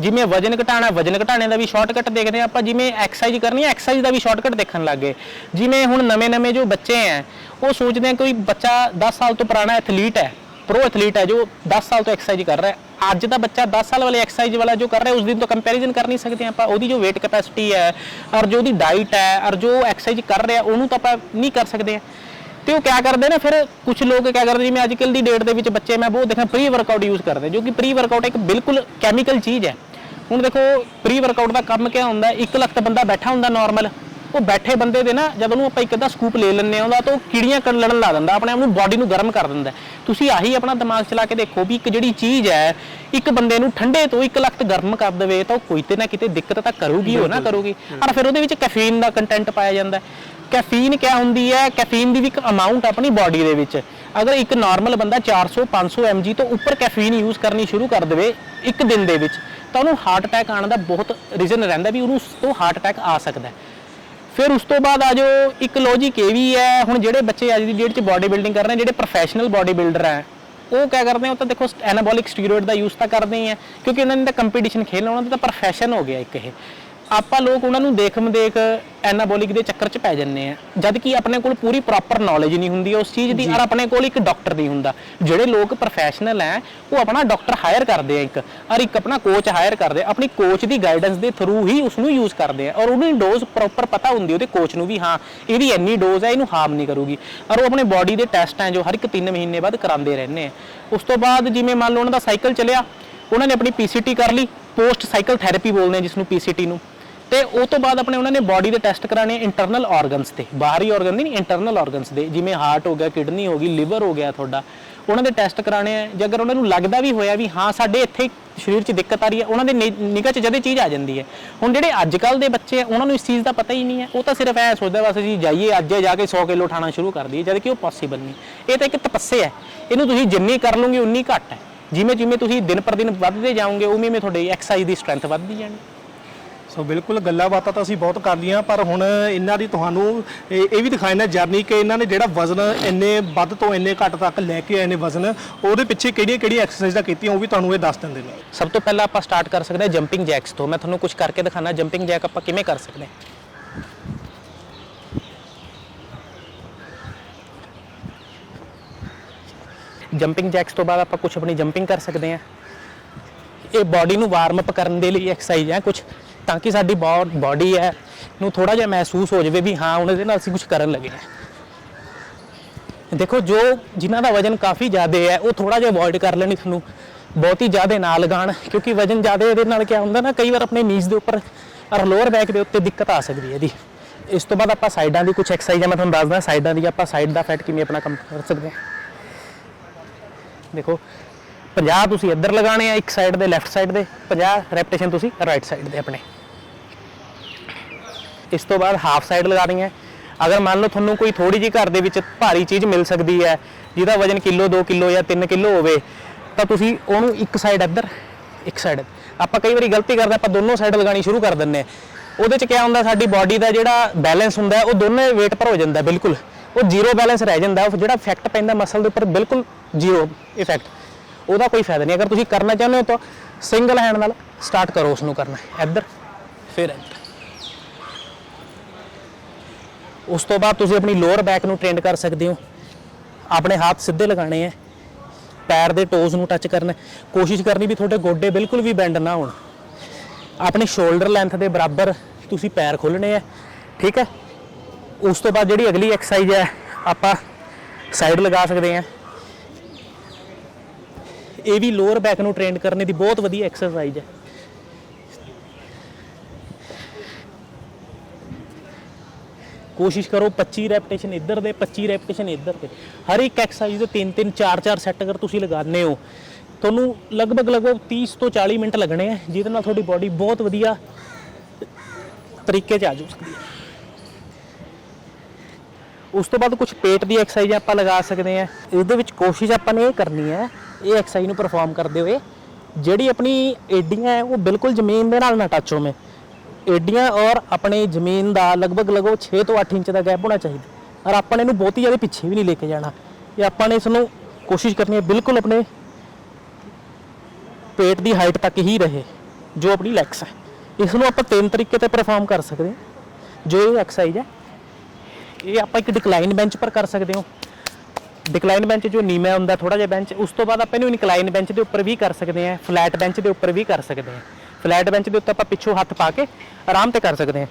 ਜਿਵੇਂ ਵਜਨ ਘਟਾਣਾ ਵਜਨ ਘਟਾਣੇ ਦਾ ਵੀ ਸ਼ਾਰਟਕਟ ਦੇਖਦੇ ਹਾਂ ਆਪਾਂ, ਜਿਵੇਂ ਐਕਸਰਸਾਈਜ਼ ਕਰਨੀ ਹੈ ਐਕਸਰਸਾਈਜ਼ ਦਾ ਵੀ ਸ਼ਾਰਟਕਟ ਦੇਖਣ ਲੱਗ ਗਏ। ਜਿਵੇਂ ਹੁਣ ਨਵੇਂ-ਨਵੇਂ ਜੋ ਬੱਚੇ ਹੈ, ਉਹ ਸੋਚਦੇ ਆ ਕੋਈ ਬੱਚਾ 10 ਸਾਲ ਤੋਂ ਪੁਰਾਣਾ ਐਥਲੀਟ ਹੈ ਪ੍ਰੋ ਐਥਲੀਟ ਹੈ ਜੋ 10 ਸਾਲ ਤੋਂ ਐਕਸਰਸਾਈਜ਼ ਕਰ ਰਿਹਾ ਹੈ। ਅੱਜ ਦਾ ਬੱਚਾ 10 ਸਾਲ ਵਾਲੇ ਐਕਸਰਸਾਈਜ਼ ਵਾਲਾ ਜੋ ਕਰ ਰਿਹਾ, ਉਸ ਦਿਨ ਤੋਂ ਕੰਪੈਰੀਜ਼ਨ ਕਰ ਨਹੀਂ ਸਕਦੇ ਆਪਾਂ। ਉਹਦੀ ਜੋ weight ਕੈਪੈਸਿਟੀ ਹੈ, ਔਰ ਜੋ ਉਹਦੀ ਡਾਈਟ ਹੈ, ਔਰ ਜੋ ਐਕਸਰਸਾਈਜ਼ ਕਰ ਰਿਹਾ, ਉਹਨੂੰ ਤਾਂ ਆਪਾਂ ਨਹੀਂ ਕਰ ਸਕਦੇ ਹਾਂ। ਤੇ ਉਹ ਕਿਆ ਕਰਦੇ ਨੇ ਫਿਰ? ਕੁਝ ਲੋਕ ਕਿਆ ਕਰਦੇ, ਜਿਵੇਂ ਅੱਜ ਕੱਲ੍ਹ ਦੀ ਡੇਟ ਦੇ ਵਿੱਚ ਬੱਚੇ, ਮੈਂ ਬਹੁਤ ਦੇਖਾਂ ਪ੍ਰੀ ਵਰਕਆਊਟ ਯੂਜ਼ ਕਰਦੇ, ਜੋ ਕਿ ਪ੍ਰੀ ਵਰਕਆਊਟ ਇੱਕ ਬਿਲਕੁਲ ਕੈਮੀਕਲ ਚੀਜ਼ ਹੈ। ਹੁਣ ਦੇਖੋ ਪ੍ਰੀ ਵਰਕਆਊਟ ਦਾ ਕੰਮ ਕਿਆ ਹੁੰਦਾ ਇੱਕ ਲੱਖ ਤਾਂ ਬੰਦਾ ਬੈਠਾ ਹੁੰਦਾ ਨਾਰਮਲ ਉਹ ਬੈਠੇ ਬੰਦੇ ਦੇ ਨਾ ਜਦ ਉਹਨੂੰ ਆਪਾਂ ਇੱਕ ਅੱਧਾ ਸਕੂਪ ਲੈ ਲੈਂਦੇ ਆ ਉਹਦਾ ਤਾਂ ਉਹ ਕੀੜੀਆਂ ਕੱਢ ਲੜਨ ਲਾ ਦਿੰਦਾ ਆਪਣੇ ਆਪ ਨੂੰ ਬਾਡੀ ਨੂੰ ਗਰਮ ਕਰ ਦਿੰਦਾ ਤੁਸੀਂ ਆਹੀ ਆਪਣਾ ਦਿਮਾਗ ਚਲਾ ਕੇ ਦੇਖੋ ਵੀ ਇੱਕ ਜਿਹੜੀ ਚੀਜ਼ ਹੈ ਇੱਕ ਬੰਦੇ ਨੂੰ ਠੰਡੇ ਤੋਂ 1 ਲੱਖ ਗਰਮ ਕਰ ਦੇਵੇ ਤਾਂ ਉਹ ਕੋਈ ਤੇ ਨਾ ਕਿਤੇ ਦਿੱਕਤ ਤਾਂ ਕਰੂਗੀ ਉਹ ਨਾ ਕਰੂਗੀ। ਪਰ ਫਿਰ ਉਹਦੇ ਵਿੱਚ ਕੈਫੀਨ ਦਾ ਕੰਟੈਂਟ ਪਾਇਆ ਜਾਂਦਾ ਕੈਫੀਨ ਕਿਆ ਹੁੰਦੀ ਹੈ? ਕੈਫੀਨ ਦੀ ਵੀ ਇੱਕ ਅਮਾਉਂਟ ਆਪਣੀ ਬਾਡੀ ਦੇ ਵਿੱਚ। ਅਗਰ ਇੱਕ ਨਾਰਮਲ ਬੰਦਾ 400 500 mg ਤੋਂ ਉੱਪਰ ਕੈਫੀਨ ਯੂਜ਼ ਕਰਨੀ ਸ਼ੁਰੂ ਕਰ ਦੇਵੇ ਇੱਕ ਦਿਨ ਦੇ ਵਿੱਚ, ਤਾਂ ਉਹਨੂੰ ਹਾਰਟ ਅਟੈਕ ਆਉਣ ਦਾ ਬਹੁਤ ਰੀਜ਼ਨ ਰਹਿੰਦਾ ਵੀ ਉਹਨੂੰ ਉਸ ਤੋਂ ਹਾਰਟ ਅਟੈਕ ਆ ਸਕਦਾ ਫਿਰ ਉਸ ਤੋਂ ਬਾਅਦ ਆ ਜੋ ਇੱਕ ਲੌਜੀਕ ਇਹ ਵੀ ਹੈ। ਹੁਣ ਜਿਹੜੇ ਬੱਚੇ ਅੱਜ ਦੀ ਡੇਟ 'ਚ ਬਾਡੀ ਬਿਲਡਿੰਗ ਕਰ ਰਹੇ ਜਿਹੜੇ ਪ੍ਰੋਫੈਸ਼ਨਲ ਬਾਡੀ ਬਿਲਡਰ ਹੈ, ਉਹ ਕਿਆ ਕਰਦੇ ਆ ਉਹ ਤਾਂ ਦੇਖੋ ਐਨਾਬੋਲਿਕ ਸਟੀਰੋਇਡ ਦਾ ਯੂਜ਼ ਤਾਂ ਕਰਦੇ ਹੀ ਆ ਕਿਉਂਕਿ ਉਹਨਾਂ ਨੇ ਤਾਂ ਕੰਪੀਟੀਸ਼ਨ ਖੇਲਣਾ, ਉਹਨਾਂ ਦਾ ਤਾਂ ਪ੍ਰੋਫੈਸ਼ਨ ਹੋ ਗਿਆ ਇੱਕ ਇਹ। ਆਪਾਂ ਲੋਕ ਉਹਨਾਂ ਨੂੰ ਦੇਖਮ ਦੇਖ ਐਨਾਬੋਲਿਕ ਦੇ ਚੱਕਰ 'ਚ ਪੈ ਜੰਨੇ ਆ। ਜਦ ਕਿ ਆਪਣੇ ਕੋਲ ਪੂਰੀ ਪ੍ਰੋਪਰ ਨੌਲੇਜ ਨਹੀਂ ਹੁੰਦੀ ਉਸ ਚੀਜ਼ ਦੀ ਔਰ ਆਪਣੇ ਕੋਲ ਇੱਕ ਡਾਕਟਰ ਨਹੀਂ ਹੁੰਦਾ। ਜਿਹੜੇ ਲੋਕ ਪ੍ਰੋਫੈਸ਼ਨਲ ਹੈ ਉਹ ਆਪਣਾ ਡਾਕਟਰ ਹਾਇਰ ਕਰਦੇ ਆ ਇੱਕ ਔਰ ਇੱਕ ਆਪਣਾ ਕੋਚ ਹਾਇਰ ਕਰਦੇ ਆਪਣੀ ਕੋਚ ਦੀ ਗਾਈਡੈਂਸ ਦੇ ਥਰੂ ਹੀ ਉਸ ਨੂੰ ਯੂਜ਼ ਕਰਦੇ ਆ। ਔਰ ਉਹਨੂੰ ਡੋਜ਼ ਪ੍ਰੋਪਰ ਪਤਾ ਹੁੰਦੀ ਉਹਦੇ ਕੋਚ ਨੂੰ ਵੀ ਹਾਂ ਇਹਦੀ ਇੰਨੀ ਡੋਜ਼ ਹੈ ਇਹਨੂੰ ਹਾਰਮ ਨਹੀਂ ਕਰੂਗੀ। ਔਰ ਉਹ ਆਪਣੇ ਬਾਡੀ ਦੇ ਟੈਸਟ ਹੈ ਜੋ ਹਰ ਇੱਕ 3 ਮਹੀਨੇ ਬਾਅਦ ਕਰਾਉਂਦੇ ਰਹਿੰਦੇ ਆ। ਉਸ ਤੋਂ ਬਾਅਦ ਜਿਵੇਂ ਮੰਨ ਲਓ ਉਹਨਾਂ ਦਾ ਸਾਈਕਲ ਚੱਲਿਆ ਉਹਨਾਂ ਨੇ ਆਪਣੀ ਪੀਸੀਟੀ ਕਰ ਲਈ ਪੋਸਟ ਸਾਈਕਲ ਥੈਰੇਪੀ ਬੋਲਦੇ ਆ ਜਿਸ ਨੂੰ ਪੀਸੀਟੀ ਨੂੰ। ਤੇ ਉਹ ਤੋਂ ਬਾਅਦ ਆਪਣੇ ਉਹਨਾਂ ਨੇ ਬਾਡੀ ਦੇ ਟੈਸਟ ਕਰਾਣੇ ਇੰਟਰਨਲ ਆਰਗਨਸ ਤੇ, ਬਾਹਰੀ ਆਰਗਨ ਨਹੀਂ ਇੰਟਰਨਲ ਆਰਗਨਸ ਦੇ, ਜਿਵੇਂ ਹਾਰਟ ਹੋ ਗਿਆ ਕਿਡਨੀ ਹੋ ਗਈ ਲਿਵਰ ਹੋ ਗਿਆ ਤੁਹਾਡਾ, ਉਹਨਾਂ ਦੇ ਟੈਸਟ ਕਰਾਣੇ ਆ। ਜੇ ਅਗਰ ਉਹਨਾਂ ਨੂੰ ਲੱਗਦਾ ਵੀ ਹੋਇਆ ਵੀ ਹਾਂ, ਸਾਡੇ ਇੱਥੇ ਸਰੀਰ 'ਚ ਦਿੱਕਤ ਆ ਰਹੀ ਹੈ, ਉਹਨਾਂ ਦੇ ਨਿ- ਨਿਗਾਹ 'ਚ ਜਦੇ ਚੀਜ਼ ਆ ਜਾਂਦੀ ਹੈ। ਹੁਣ ਜਿਹੜੇ ਅੱਜ ਕੱਲ ਦੇ ਬੱਚੇ ਆ, ਉਹਨਾਂ ਨੂੰ ਇਸ ਚੀਜ਼ ਦਾ ਪਤਾ ਹੀ ਨਹੀਂ ਹੈ। ਉਹ ਤਾਂ ਸਿਰਫ ਐ ਸੋਚਦਾ ਬਸ ਜੀ ਜਾਈਏ, ਅੱਜ ਜਾ ਕੇ 100 ਕਿਲੋ ਉਠਾਉਣਾ ਸ਼ੁਰੂ ਕਰ ਦਈਏ ਜਦ ਕਿ ਉਹ ਪੋਸੀਬਲ ਨਹੀਂ। ਇਹ ਤਾਂ ਇੱਕ ਤਪੱਸਿਆ ਹੈ। ਇਹਨੂੰ ਤੁਸੀਂ ਜਿੰਨੀ ਕਰ ਲਓਗੇ, ਉਨੀ ਘੱਟ ਹੈ। ਜਿਵੇਂ ਜਿਵੇਂ ਤੁਸੀਂ ਦਿਨ ਪਰ ਦਿਨ ਵੱਧਦੇ ਜਾਓਗੇ ਉਵੇਂ ਉਵੇਂ ਤੁਹਾਡੀ ਐਕਸਰਸਾਈਜ਼ ਦੀ ਸਟਰੈਂਥ ਵੱਧਦੀ ਜਾਣੀ। ਸੋ ਬਿਲਕੁਲ ਗੱਲਾਂ ਬਾਤਾਂ ਤਾਂ ਅਸੀਂ ਬਹੁਤ ਕਰ ਲਈਆਂ, ਪਰ ਹੁਣ ਇਹਨਾਂ ਦੀ ਤੁਹਾਨੂੰ ਇਹ ਇਹ ਵੀ ਦਿਖਾਇਆ ਨਾ ਜਰਨੀ ਕਿ ਇਹਨਾਂ ਨੇ ਜਿਹੜਾ ਵਜ਼ਨ ਇੰਨੇ ਵੱਧ ਤੋਂ ਇੰਨੇ ਘੱਟ ਤੱਕ ਲੈ ਕੇ ਆਏ ਨੇ ਵਜ਼ਨ, ਉਹਦੇ ਪਿੱਛੇ ਕਿਹੜੀਆਂ ਕਿਹੜੀਆਂ ਐਕਸਰਸਾਈਜ਼ਾਂ ਕੀਤੀਆਂ ਉਹ ਵੀ ਤੁਹਾਨੂੰ ਇਹ ਦੱਸ ਦਿੰਦੇ ਨੇ। ਸਭ ਤੋਂ ਪਹਿਲਾਂ ਆਪਾਂ ਸਟਾਰਟ ਕਰ ਸਕਦੇ ਹਾਂ ਜੰਪਿੰਗ ਜੈਕਸ ਤੋਂ। ਮੈਂ ਤੁਹਾਨੂੰ ਕੁਝ ਕਰਕੇ ਦਿਖਾਣਾ ਜੰਪਿੰਗ ਜੈਕ ਆਪਾਂ ਕਿਵੇਂ ਕਰ ਸਕਦੇ ਹਾਂ। ਜੰਪਿੰਗ ਜੈਕਸ ਤੋਂ ਬਾਅਦ ਆਪਾਂ ਕੁਝ ਆਪਣੀ ਜੰਪਿੰਗ ਕਰ ਸਕਦੇ ਹਾਂ। ਇਹ ਬਾਡੀ ਨੂੰ ਵਾਰਮ ਅਪ ਕਰਨ ਦੇ ਲਈ ਐਕਸਰਸਾਈਜ਼ ਹੈ ਕੁਝ ਤਾਂ ਕਿ ਸਾਡੀ ਬਾਡੀ ਹੈ ਨੂੰ ਥੋੜਾ ਜਿਹਾ ਮਹਿਸੂਸ ਹੋ ਜਾਵੇ ਵੀ ਹਾਂ ਉਹਨਾਂ ਦੇ ਨਾਲ ਅਸੀਂ ਕੁਝ ਕਰਨ ਲੱਗੇ ਹਾਂ। ਦੇਖੋ, ਜੋ ਜਿਨ੍ਹਾਂ ਦਾ ਵਜਨ ਕਾਫੀ ਜ਼ਿਆਦਾ ਹੈ, ਉਹ ਥੋੜਾ ਜਿਹਾ ਅਵੋਇਡ ਕਰ ਲੈਣੀ ਤੁਹਾਨੂੰ ਹੀ ਜ਼ਿਆਦਾ ਨਾ ਲਗਾਣ ਕਿਉਂਕਿ ਵਜਨ ਜ਼ਿਆਦਾ ਇਹਦੇ ਨਾਲ ਕੀ ਹੁੰਦਾ ਨਾ, ਕਈ ਵਾਰ ਆਪਣੇ ਨੀਜ਼ ਦੇ ਉੱਪਰ ਔਰ ਲੋਅਰ ਬੈਕ ਦੇ ਉੱਤੇ ਦਿੱਕਤ ਆ ਸਕਦੀ ਹੈ ਜੀ ਇਸ ਤੋਂ ਬਾਅਦ ਆਪਾਂ ਸਾਈਡਾਂ ਦੀ ਕੁਝ ਐਕਸਰਸਾਈਜ਼ ਮੈਂ ਤੁਹਾਨੂੰ ਦੱਸਦਾ ਸਾਈਡਾਂ ਦੀ ਆਪਾਂ ਸਾਈਡ ਦਾ ਫੈਟ ਕਿਵੇਂ ਆਪਣਾ ਕੰਮ ਕਰ ਸਕਦੇ ਹਾਂ। ਦੇਖੋ 50 ਤੁਸੀਂ ਇੱਧਰ ਲਗਾਣੇ ਆ, ਇੱਕ ਸਾਈਡ ਦੇ ਲੈਫਟ ਸਾਈਡ ਦੇ 50 ਰੈਪਟੇਸ਼ਨ ਤੁਸੀਂ ਰਾਈਟ ਸਾਈਡ ਦੇ ਆਪਣੇ। ਇਸ ਤੋਂ ਬਾਅਦ ਹਾਫ ਸਾਈਡ ਲਗਾਣੀ ਹੈ ਅਗਰ ਮੰਨ ਲਓ ਤੁਹਾਨੂੰ ਕੋਈ ਥੋੜੀ ਜਿਹੀ ਘਰ ਦੇ ਵਿੱਚ ਭਾਰੀ ਚੀਜ਼ ਮਿਲ ਸਕਦੀ ਹੈ, ਜਿਹਦਾ ਵਜਨ ਕਿਲੋ 2 ਕਿਲੋ ਜਾਂ 3 ਕਿਲੋ ਹੋਵੇ, ਤਾਂ ਤੁਸੀਂ ਉਹਨੂੰ ਇੱਕ ਸਾਈਡ ਇੱਧਰ, ਇੱਕ ਸਾਈਡ ਆਪਾਂ ਕਈ ਵਾਰੀ ਗਲਤੀ ਕਰਦੇ ਆਪਾਂ ਦੋਨੋਂ ਸਾਈਡ ਲਗਾਣੀ ਸ਼ੁਰੂ ਕਰ ਦਿੰਨੇ ਹਾਂ। ਉਹਦੇ ਚ ਕੀ ਹੁੰਦਾ, ਸਾਡੀ ਬਾਡੀ ਦਾ ਜਿਹੜਾ ਬੈਲੈਂਸ ਹੁੰਦਾ ਉਹ ਦੋਨੇ weight ਪਰ ਹੋ ਜਾਂਦਾ ਬਿਲਕੁਲ। ਉਹ ਜ਼ੀਰੋ ਬੈਲੈਂਸ ਰਹਿ ਜਾਂਦਾ, ਉਹ ਜਿਹੜਾ ਇਫੈਕਟ ਪੈਂਦਾ ਮਸਲ ਦੇ ਉੱਪਰ, ਬਿਲਕੁਲ ਜ਼ੀਰੋ ਇਫੈਕਟ ਉਹਦਾ ਕੋਈ ਫਾਇਦਾ ਨਹੀਂ। ਅਗਰ ਤੁਸੀਂ ਕਰਨਾ ਚਾਹੁੰਦੇ ਹੋ ਤਾਂ ਸਿੰਗਲ ਹੈਂਡ ਨਾਲ ਸਟਾਰਟ ਕਰੋ ਉਸ ਨੂੰ ਕਰਨਾ। ਇੱਧਰ, ਫਿਰ ਇੱਧਰ। ਉਸ ਤੋਂ ਬਾਅਦ ਤੁਸੀਂ ਆਪਣੀ ਲੋਅਰ ਬੈਕ ਨੂੰ ਟ੍ਰੇਨ ਕਰ ਸਕਦੇ ਹੋ। ਆਪਣੇ ਹੱਥ ਸਿੱਧੇ ਲਗਾਣੇ ਹੈ ਪੈਰ ਦੇ ਟੋਜ਼ ਨੂੰ ਟੱਚ ਕਰਨਾ। ਕੋਸ਼ਿਸ਼ ਕਰਨੀ ਵੀ ਤੁਹਾਡੇ ਗੋਡੇ ਬਿਲਕੁਲ ਵੀ ਬੈਂਡ ਨਾ ਹੋਣ। ਆਪਣੇ ਸ਼ੋਲਡਰ ਲੈਂਥ ਦੇ ਬਰਾਬਰ ਤੁਸੀਂ ਪੈਰ ਖੋਲਣੇ ਹੈ ਠੀਕ ਹੈ ਉਸ ਤੋਂ ਬਾਅਦ ਜਿਹੜੀ ਅਗਲੀ ਐਕਸਰਸਾਈਜ਼ ਹੈ ਆਪਾਂ ਸਾਈਡ ਲਗਾ ਸਕਦੇ ਹਾਂ। ਇਹ ਵੀ ਲੋਅਰ ਬੈਕ ਨੂੰ ਟ੍ਰੇਨ ਕਰਨੇ ਦੀ ਬਹੁਤ ਵਧੀਆ ਐਕਸਰਸਾਈਜ਼ ਹੈ ਕੋਸ਼ਿਸ਼ ਕਰੋ 25 ਰੈਪਟੇਸ਼ਨ ਇੱਧਰ ਦੇ 25 ਰੈਪਟੇਸ਼ਨ ਇੱਧਰ ਦੇ। ਹਰ ਇੱਕ ਐਕਸਰਸਾਈਜ਼ ਦੇ 3 3 4 4 ਸੈੱਟ ਅਗਰ ਤੁਸੀਂ ਲਗਾਉਂਦੇ ਹੋ, ਤੁਹਾਨੂੰ ਲਗਭਗ ਲਗਭਗ 30 ਤੋਂ 40 ਮਿੰਟ ਲੱਗਣੇ ਆ, ਜਿਹਦੇ ਨਾਲ ਤੁਹਾਡੀ ਬਾਡੀ ਬਹੁਤ ਵਧੀਆ ਤਰੀਕੇ 'ਚ ਆ ਜਾਊ। ਸਕਦੀ ਹੈ ਉਸ ਤੋਂ ਬਾਅਦ ਕੁਝ ਪੇਟ ਦੀ ਐਕਸਰਸਾਈਜ਼ ਆਪਾਂ ਲਗਾ ਸਕਦੇ ਆ। ਇਹਦੇ ਵਿੱਚ ਕੋਸ਼ਿਸ਼ ਆਪਾਂ ਨੇ ਇਹ ਕਰਨੀ ਹੈ, ਇਹ ਐਕਸਰਸਾਈਜ਼ ਨੂੰ ਪਰਫਾਰਮ ਕਰਦੇ ਹੋਏ, ਜਿਹੜੀ ਆਪਣੀ ਏਡੀਆਂ ਹੈ, ਉਹ ਬਿਲਕੁਲ ਜ਼ਮੀਨ ਦੇ ਨਾਲ ਨਾ ਟੱਚ ਹੋਵੇ। ਏਡੀਆਂ ਔਰ ਆਪਣੇ ਜ਼ਮੀਨ ਦਾ ਲਗਭਗ ਲਗੋ 6 ਤੋਂ 8 ਇੰਚ ਦਾ ਗੈਪ ਹੋਣਾ ਚਾਹੀਦਾ। ਔਰ ਆਪਾਂ ਨੇ ਇਹਨੂੰ ਬਹੁਤੀ ਜ਼ਿਆਦਾ ਪਿੱਛੇ ਵੀ ਨਹੀਂ ਲੈ ਕੇ ਜਾਣਾ। ਇਹ ਆਪਾਂ ਨੇ ਇਸ ਨੂੰ ਕੋਸ਼ਿਸ਼ ਕਰਨੀ ਹੈ ਬਿਲਕੁਲ ਆਪਣੇ ਪੇਟ ਦੀ ਹਾਈਟ ਤੱਕ ਹੀ ਰਹੇ, ਜੋ ਆਪਣੀ ਲੈਗਸ ਹੈ। ਇਸ ਨੂੰ ਆਪਾਂ ਤਿੰਨ ਤਰੀਕੇ ਤੇ ਪਰਫਾਰਮ ਕਰ ਸਕਦੇ ਹਾਂ। ਜੋ ਇਹ ਐਕਸਰਸਾਈਜ਼ ਹੈ, ਇਹ ਆਪਾਂ ਇੱਕ ਡਿਕਲਾਈਨ ਬੈਂਚ ਪਰ ਕਰ ਸਕਦੇ ਹਾਂ। ਡਿਕਲਾਈਨ ਬੈਂਚ ਜੋ ਨੀਮਾ ਹੁੰਦਾ ਥੋੜਾ ਜਿਹਾ ਬੈਂਚ ਉਸ ਤੋਂ ਬਾਅਦ ਆਪਾਂ ਇਹਨੂੰ ਇਨਕਲਾਈਨ ਬੈਂਚ ਦੇ ਉੱਪਰ ਵੀ ਕਰ ਸਕਦੇ ਹਾਂ ਫਲੈਟ ਬੈਂਚ ਦੇ ਉੱਪਰ ਵੀ ਕਰ ਸਕਦੇ ਹਾਂ। ਫਲੈਟ ਬੈਂਚ ਦੇ ਉੱਤੇ ਆਪਾਂ ਪਿੱਛੋਂ ਹੱਥ ਪਾ ਕੇ ਆਰਾਮ ਤੇ ਕਰ ਸਕਦੇ ਹਾਂ।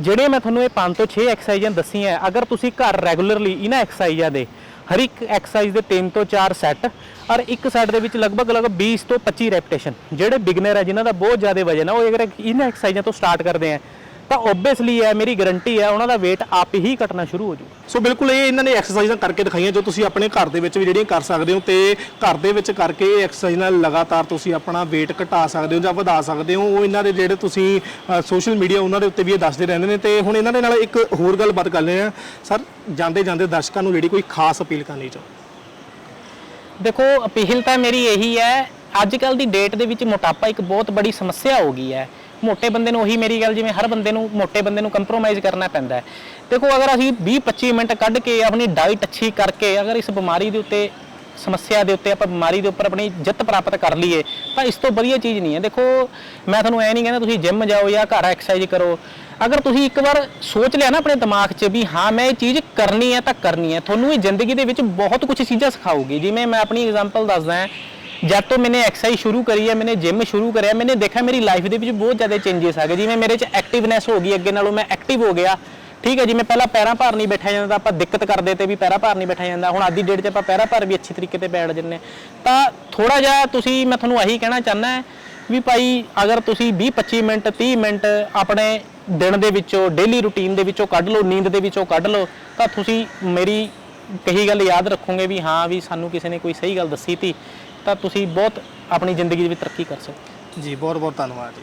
ਜਿਹੜੇ ਮੈਂ ਤੁਹਾਨੂੰ ਇਹ 5 ਤੋਂ 6 ਐਕਸਰਸਾਈਜ਼ਾਂ ਦੱਸੀਆਂ ਅਗਰ ਤੁਸੀਂ ਘਰ ਰੈਗੂਲਰਲੀ ਇਹਨਾਂ ਐਕਸਰਸਾਈਜ਼ਾਂ ਦੇ, ਹਰ ਇੱਕ ਐਕਸਰਸਾਈਜ਼ ਦੇ 3 ਤੋਂ 4 ਸੈੱਟ ਔਰ ਇੱਕ ਸੈੱਟ ਦੇ ਵਿੱਚ ਲਗਭਗ ਲਗਭਗ 20 ਤੋਂ 25 ਰੈਪੀਟੇਸ਼ਨ ਜਿਹੜੇ ਬਿਗਨਰ ਹੈ, ਜਿਨ੍ਹਾਂ ਦਾ ਬਹੁਤ ਜ਼ਿਆਦਾ ਵਜਨ ਹੈ, ਉਹ ਅਗਰ ਇਹਨਾਂ ਐਕਸਰਸਾਈਜ਼ਾਂ ਤੋਂ ਸਟਾਰਟ ਕਰਦੇ ਆ ਤਾਂ ਓਬਵੀਅਸਲੀ ਹੈ ਮੇਰੀ ਗਾਰੰਟੀ ਹੈ ਉਹਨਾਂ ਦਾ weight ਆਪ ਹੀ ਘਟਣਾ ਸ਼ੁਰੂ ਹੋ ਜੂ ਸੋ ਬਿਲਕੁਲ ਇਹ ਇਹਨਾਂ ਨੇ ਐਕਸਰਸਾਈਜ਼ਾਂ ਕਰਕੇ ਦਿਖਾਈਆਂ ਜੋ ਤੁਸੀਂ ਆਪਣੇ ਘਰ ਦੇ ਵਿੱਚ ਵੀ ਜਿਹੜੀਆਂ ਕਰ ਸਕਦੇ ਹੋ ਤੇ ਘਰ ਦੇ ਵਿੱਚ ਕਰਕੇ ਇਹ ਐਕਸਰਸਾਈਜ਼ ਨਾਲ ਲਗਾਤਾਰ ਤੁਸੀਂ ਆਪਣਾ weight ਘਟਾ ਸਕਦੇ ਹੋ ਜਾਂ ਵਧਾ ਸਕਦੇ ਹੋ। ਉਹ ਇਹਨਾਂ ਦੇ ਜਿਹੜੇ ਤੁਸੀਂ ਸੋਸ਼ਲ ਮੀਡੀਆ ਉਹਨਾਂ ਦੇ ਉੱਤੇ ਵੀ ਇਹ ਦੱਸਦੇ ਰਹਿੰਦੇ ਨੇ ਤੇ ਹੁਣ ਇਹਨਾਂ ਦੇ ਨਾਲ ਇੱਕ ਹੋਰ ਗੱਲਬਾਤ ਕਰ ਲੈਂਦੇ ਆ ਸਰ ਜਾਂਦੇ ਜਾਂਦੇ ਦਰਸ਼ਕਾਂ ਨੂੰ ਜਿਹੜੀ ਕੋਈ ਖਾਸ ਅਪੀਲ ਕਰਨੀ ਚਾਹੋ। ਦੇਖੋ ਅਪੀਲ ਤਾਂ ਮੇਰੀ ਇਹੀ ਹੈ ਅੱਜ ਕੱਲ ਦੀ ਡੇਟ ਦੇ ਵਿੱਚ ਮੋਟਾਪਾ ਇੱਕ ਬਹੁਤ ਬੜੀ ਸਮੱਸਿਆ ਹੋ ਗਈ ਹੈ। ਮੋਟੇ ਬੰਦੇ ਨੂੰ ਉਹੀ ਮੇਰੀ ਗੱਲ, ਜਿਵੇਂ ਹਰ ਬੰਦੇ ਨੂੰ ਮੋਟੇ ਬੰਦੇ ਨੂੰ ਕੰਪਰੋਮਾਈਜ਼ ਕਰਨਾ ਪੈਂਦਾ ਹੈ। ਦੇਖੋ, ਅਗਰ ਅਸੀਂ 20 25 ਮਿੰਟ ਕੱਢ ਕੇ ਆਪਣੀ ਡਾਈਟ ਅੱਛੀ ਕਰਕੇ ਅਗਰ ਇਸ ਬਿਮਾਰੀ ਦੇ ਉੱਤੇ, ਸਮੱਸਿਆ ਦੇ ਉੱਤੇ ਆਪਾਂ ਬਿਮਾਰੀ ਦੇ ਉੱਪਰ ਆਪਣੀ ਜਿੱਤ ਪ੍ਰਾਪਤ ਕਰ ਲਈਏ, ਤਾਂ ਇਸ ਤੋਂ ਵਧੀਆ ਚੀਜ਼ ਨਹੀਂ ਹੈ। ਦੇਖੋ, ਮੈਂ ਤੁਹਾਨੂੰ ਐ ਨਹੀਂ ਕਹਿੰਦਾ ਤੁਸੀਂ ਜਿਮ ਜਾਓ ਜਾਂ ਘਰ ਐਕਸਰਸਾਈਜ਼ ਕਰੋ। ਅਗਰ ਤੁਸੀਂ ਇੱਕ ਵਾਰ ਸੋਚ ਲਿਆ ਨਾ ਆਪਣੇ ਦਿਮਾਗ 'ਚ ਵੀ ਹਾਂ, ਮੈਂ ਇਹ ਚੀਜ਼ ਕਰਨੀ ਹੈ ਤਾਂ ਕਰਨੀ ਹੈ। ਤੁਹਾਨੂੰ ਇਹ ਜ਼ਿੰਦਗੀ ਦੇ ਵਿੱਚ ਬਹੁਤ ਕੁਝ ਚੀਜ਼ਾਂ ਸਿਖਾਊਗੀ। ਜਿਵੇਂ ਮੈਂ ਆਪਣੀ ਐਗਜ਼ਾਮਪਲ ਦੱਸਦਾ ਹਾਂ ਜਦ ਤੋਂ ਮੈਨੇ ਐਕਸਰਸਾਈਜ਼ ਸ਼ੁਰੂ ਕਰੀ ਹੈ ਮੈਨੇ ਜਿਮ ਸ਼ੁਰੂ ਕਰਿਆ, ਮੈਨੇ ਦੇਖਿਆ ਮੇਰੀ ਲਾਈਫ ਦੇ ਵਿੱਚ ਬਹੁਤ ਜ਼ਿਆਦਾ ਚੇਂਜਸ ਆ ਗਏ। ਜਿਵੇਂ ਮੇਰੇ 'ਚ ਐਕਟਿਵਨੈਸ ਹੋ ਗਈ, ਅੱਗੇ ਨਾਲੋਂ ਮੈਂ ਐਕਟਿਵ ਹੋ ਗਿਆ। ਠੀਕ ਹੈ ਜਿਵੇਂ ਪਹਿਲਾਂ ਪੈਰਾਂ ਭਾਰ ਨਹੀਂ ਬੈਠਿਆ ਜਾਂਦਾ, ਆਪਾਂ ਦਿੱਕਤ ਕਰਦੇ ਤੇ ਵੀ ਪੈਰਾਂ ਭਾਰ ਨਹੀਂ ਬੈਠਿਆ ਜਾਂਦਾ। ਹੁਣ ਅੱਜ ਦੀ ਡੇਟ 'ਚ ਆਪਾਂ ਪੈਰਾਂ ਭਾਰ ਵੀ ਅੱਛੇ ਤਰੀਕੇ ਤੇ ਬੈਠ ਜੰਨੇ ਤਾਂ ਥੋੜਾ ਜਿਹਾ ਤੁਸੀਂ, ਮੈਂ ਤੁਹਾਨੂੰ ਇਹੀ ਕਹਿਣਾ ਚਾਹੁੰਦਾ ਵੀ ਭਾਈ, ਅਗਰ ਤੁਸੀਂ 20 25 ਮਿੰਟ 30 ਮਿੰਟ ਆਪਣੇ ਦਿਨ ਦੇ ਵਿੱਚੋਂ ਡੇਲੀ ਰੁਟੀਨ ਦੇ ਵਿੱਚੋਂ ਕੱਢ ਲਓ, ਨੀਂਦ ਦੇ ਵਿੱਚੋਂ ਕੱਢ ਲਓ, ਤਾਂ ਤੁਸੀਂ ਮੇਰੀ ਕਹੀ ਗੱਲ ਯਾਦ ਰੱਖੋਗੇ ਵੀ ਹਾਂ, ਵੀ ਸਾਨੂੰ ਕਿਸੇ ਨੇ ਕੋਈ ਸਹੀ ਗੱਲ ਦੱਸੀ ਤੀ। ਤਾਂ ਤੁਸੀਂ ਬਹੁਤ ਆਪਣੀ ਜ਼ਿੰਦਗੀ ਦੇ ਵਿੱਚ ਤਰੱਕੀ ਕਰ ਸਕਦੇ ਜੀ ਬਹੁਤ ਬਹੁਤ ਧੰਨਵਾਦ ਜੀ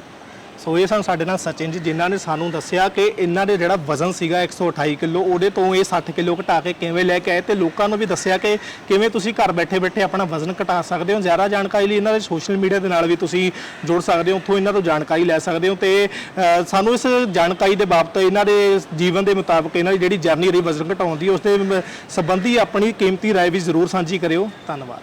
ਸੋ ਇਹ ਸਨ ਸਾਡੇ ਨਾਲ ਸਚਿਨ ਜੀ ਜਿਨ੍ਹਾਂ ਨੇ ਸਾਨੂੰ ਦੱਸਿਆ ਕਿ ਇਹਨਾਂ ਦੇ ਜਿਹੜਾ ਵਜ਼ਨ ਸੀਗਾ 128 ਕਿਲੋ ਉਹਦੇ ਤੋਂ ਇਹ 60 ਕਿਲੋ ਘਟਾ ਕੇ ਕਿਵੇਂ ਲੈ ਕੇ ਆਏ ਤੇ ਲੋਕਾਂ ਨੂੰ ਵੀ ਦੱਸਿਆ ਕਿ ਕਿਵੇਂ ਤੁਸੀਂ ਘਰ ਬੈਠੇ ਬੈਠੇ ਆਪਣਾ ਵਜ਼ਨ ਘਟਾ ਸਕਦੇ ਹੋ ਜ਼ਿਆਦਾ ਜਾਣਕਾਰੀ ਲਈ ਇਹਨਾਂ ਦੇ ਸੋਸ਼ਲ ਮੀਡੀਆ ਦੇ ਨਾਲ ਵੀ ਤੁਸੀਂ ਜੁੜ ਸਕਦੇ ਹੋ ਉੱਥੋਂ ਇਹਨਾਂ ਤੋਂ ਜਾਣਕਾਰੀ ਲੈ ਸਕਦੇ ਹੋ ਤੇ ਅ, ਸਾਨੂੰ ਇਸ ਜਾਣਕਾਰੀ ਦੇ ਬਾਬਤ ਇਹਨਾਂ ਦੇ ਜੀਵਨ ਦੇ ਮੁਤਾਬਕ ਇਹਨਾਂ ਦੀ ਜਿਹੜੀ ਜਰਨੀ ਰਹੀ ਵਜ਼ਨ ਘਟਾਉਣ ਦੀ ਉਸ ਦੇ ਮ- ਸੰਬੰਧੀ ਆਪਣੀ ਕੀਮਤੀ رائے ਵੀ ਜ਼ਰੂਰ ਸਾਂਝੀ ਕਰਿਓ ਧੰਨਵਾਦ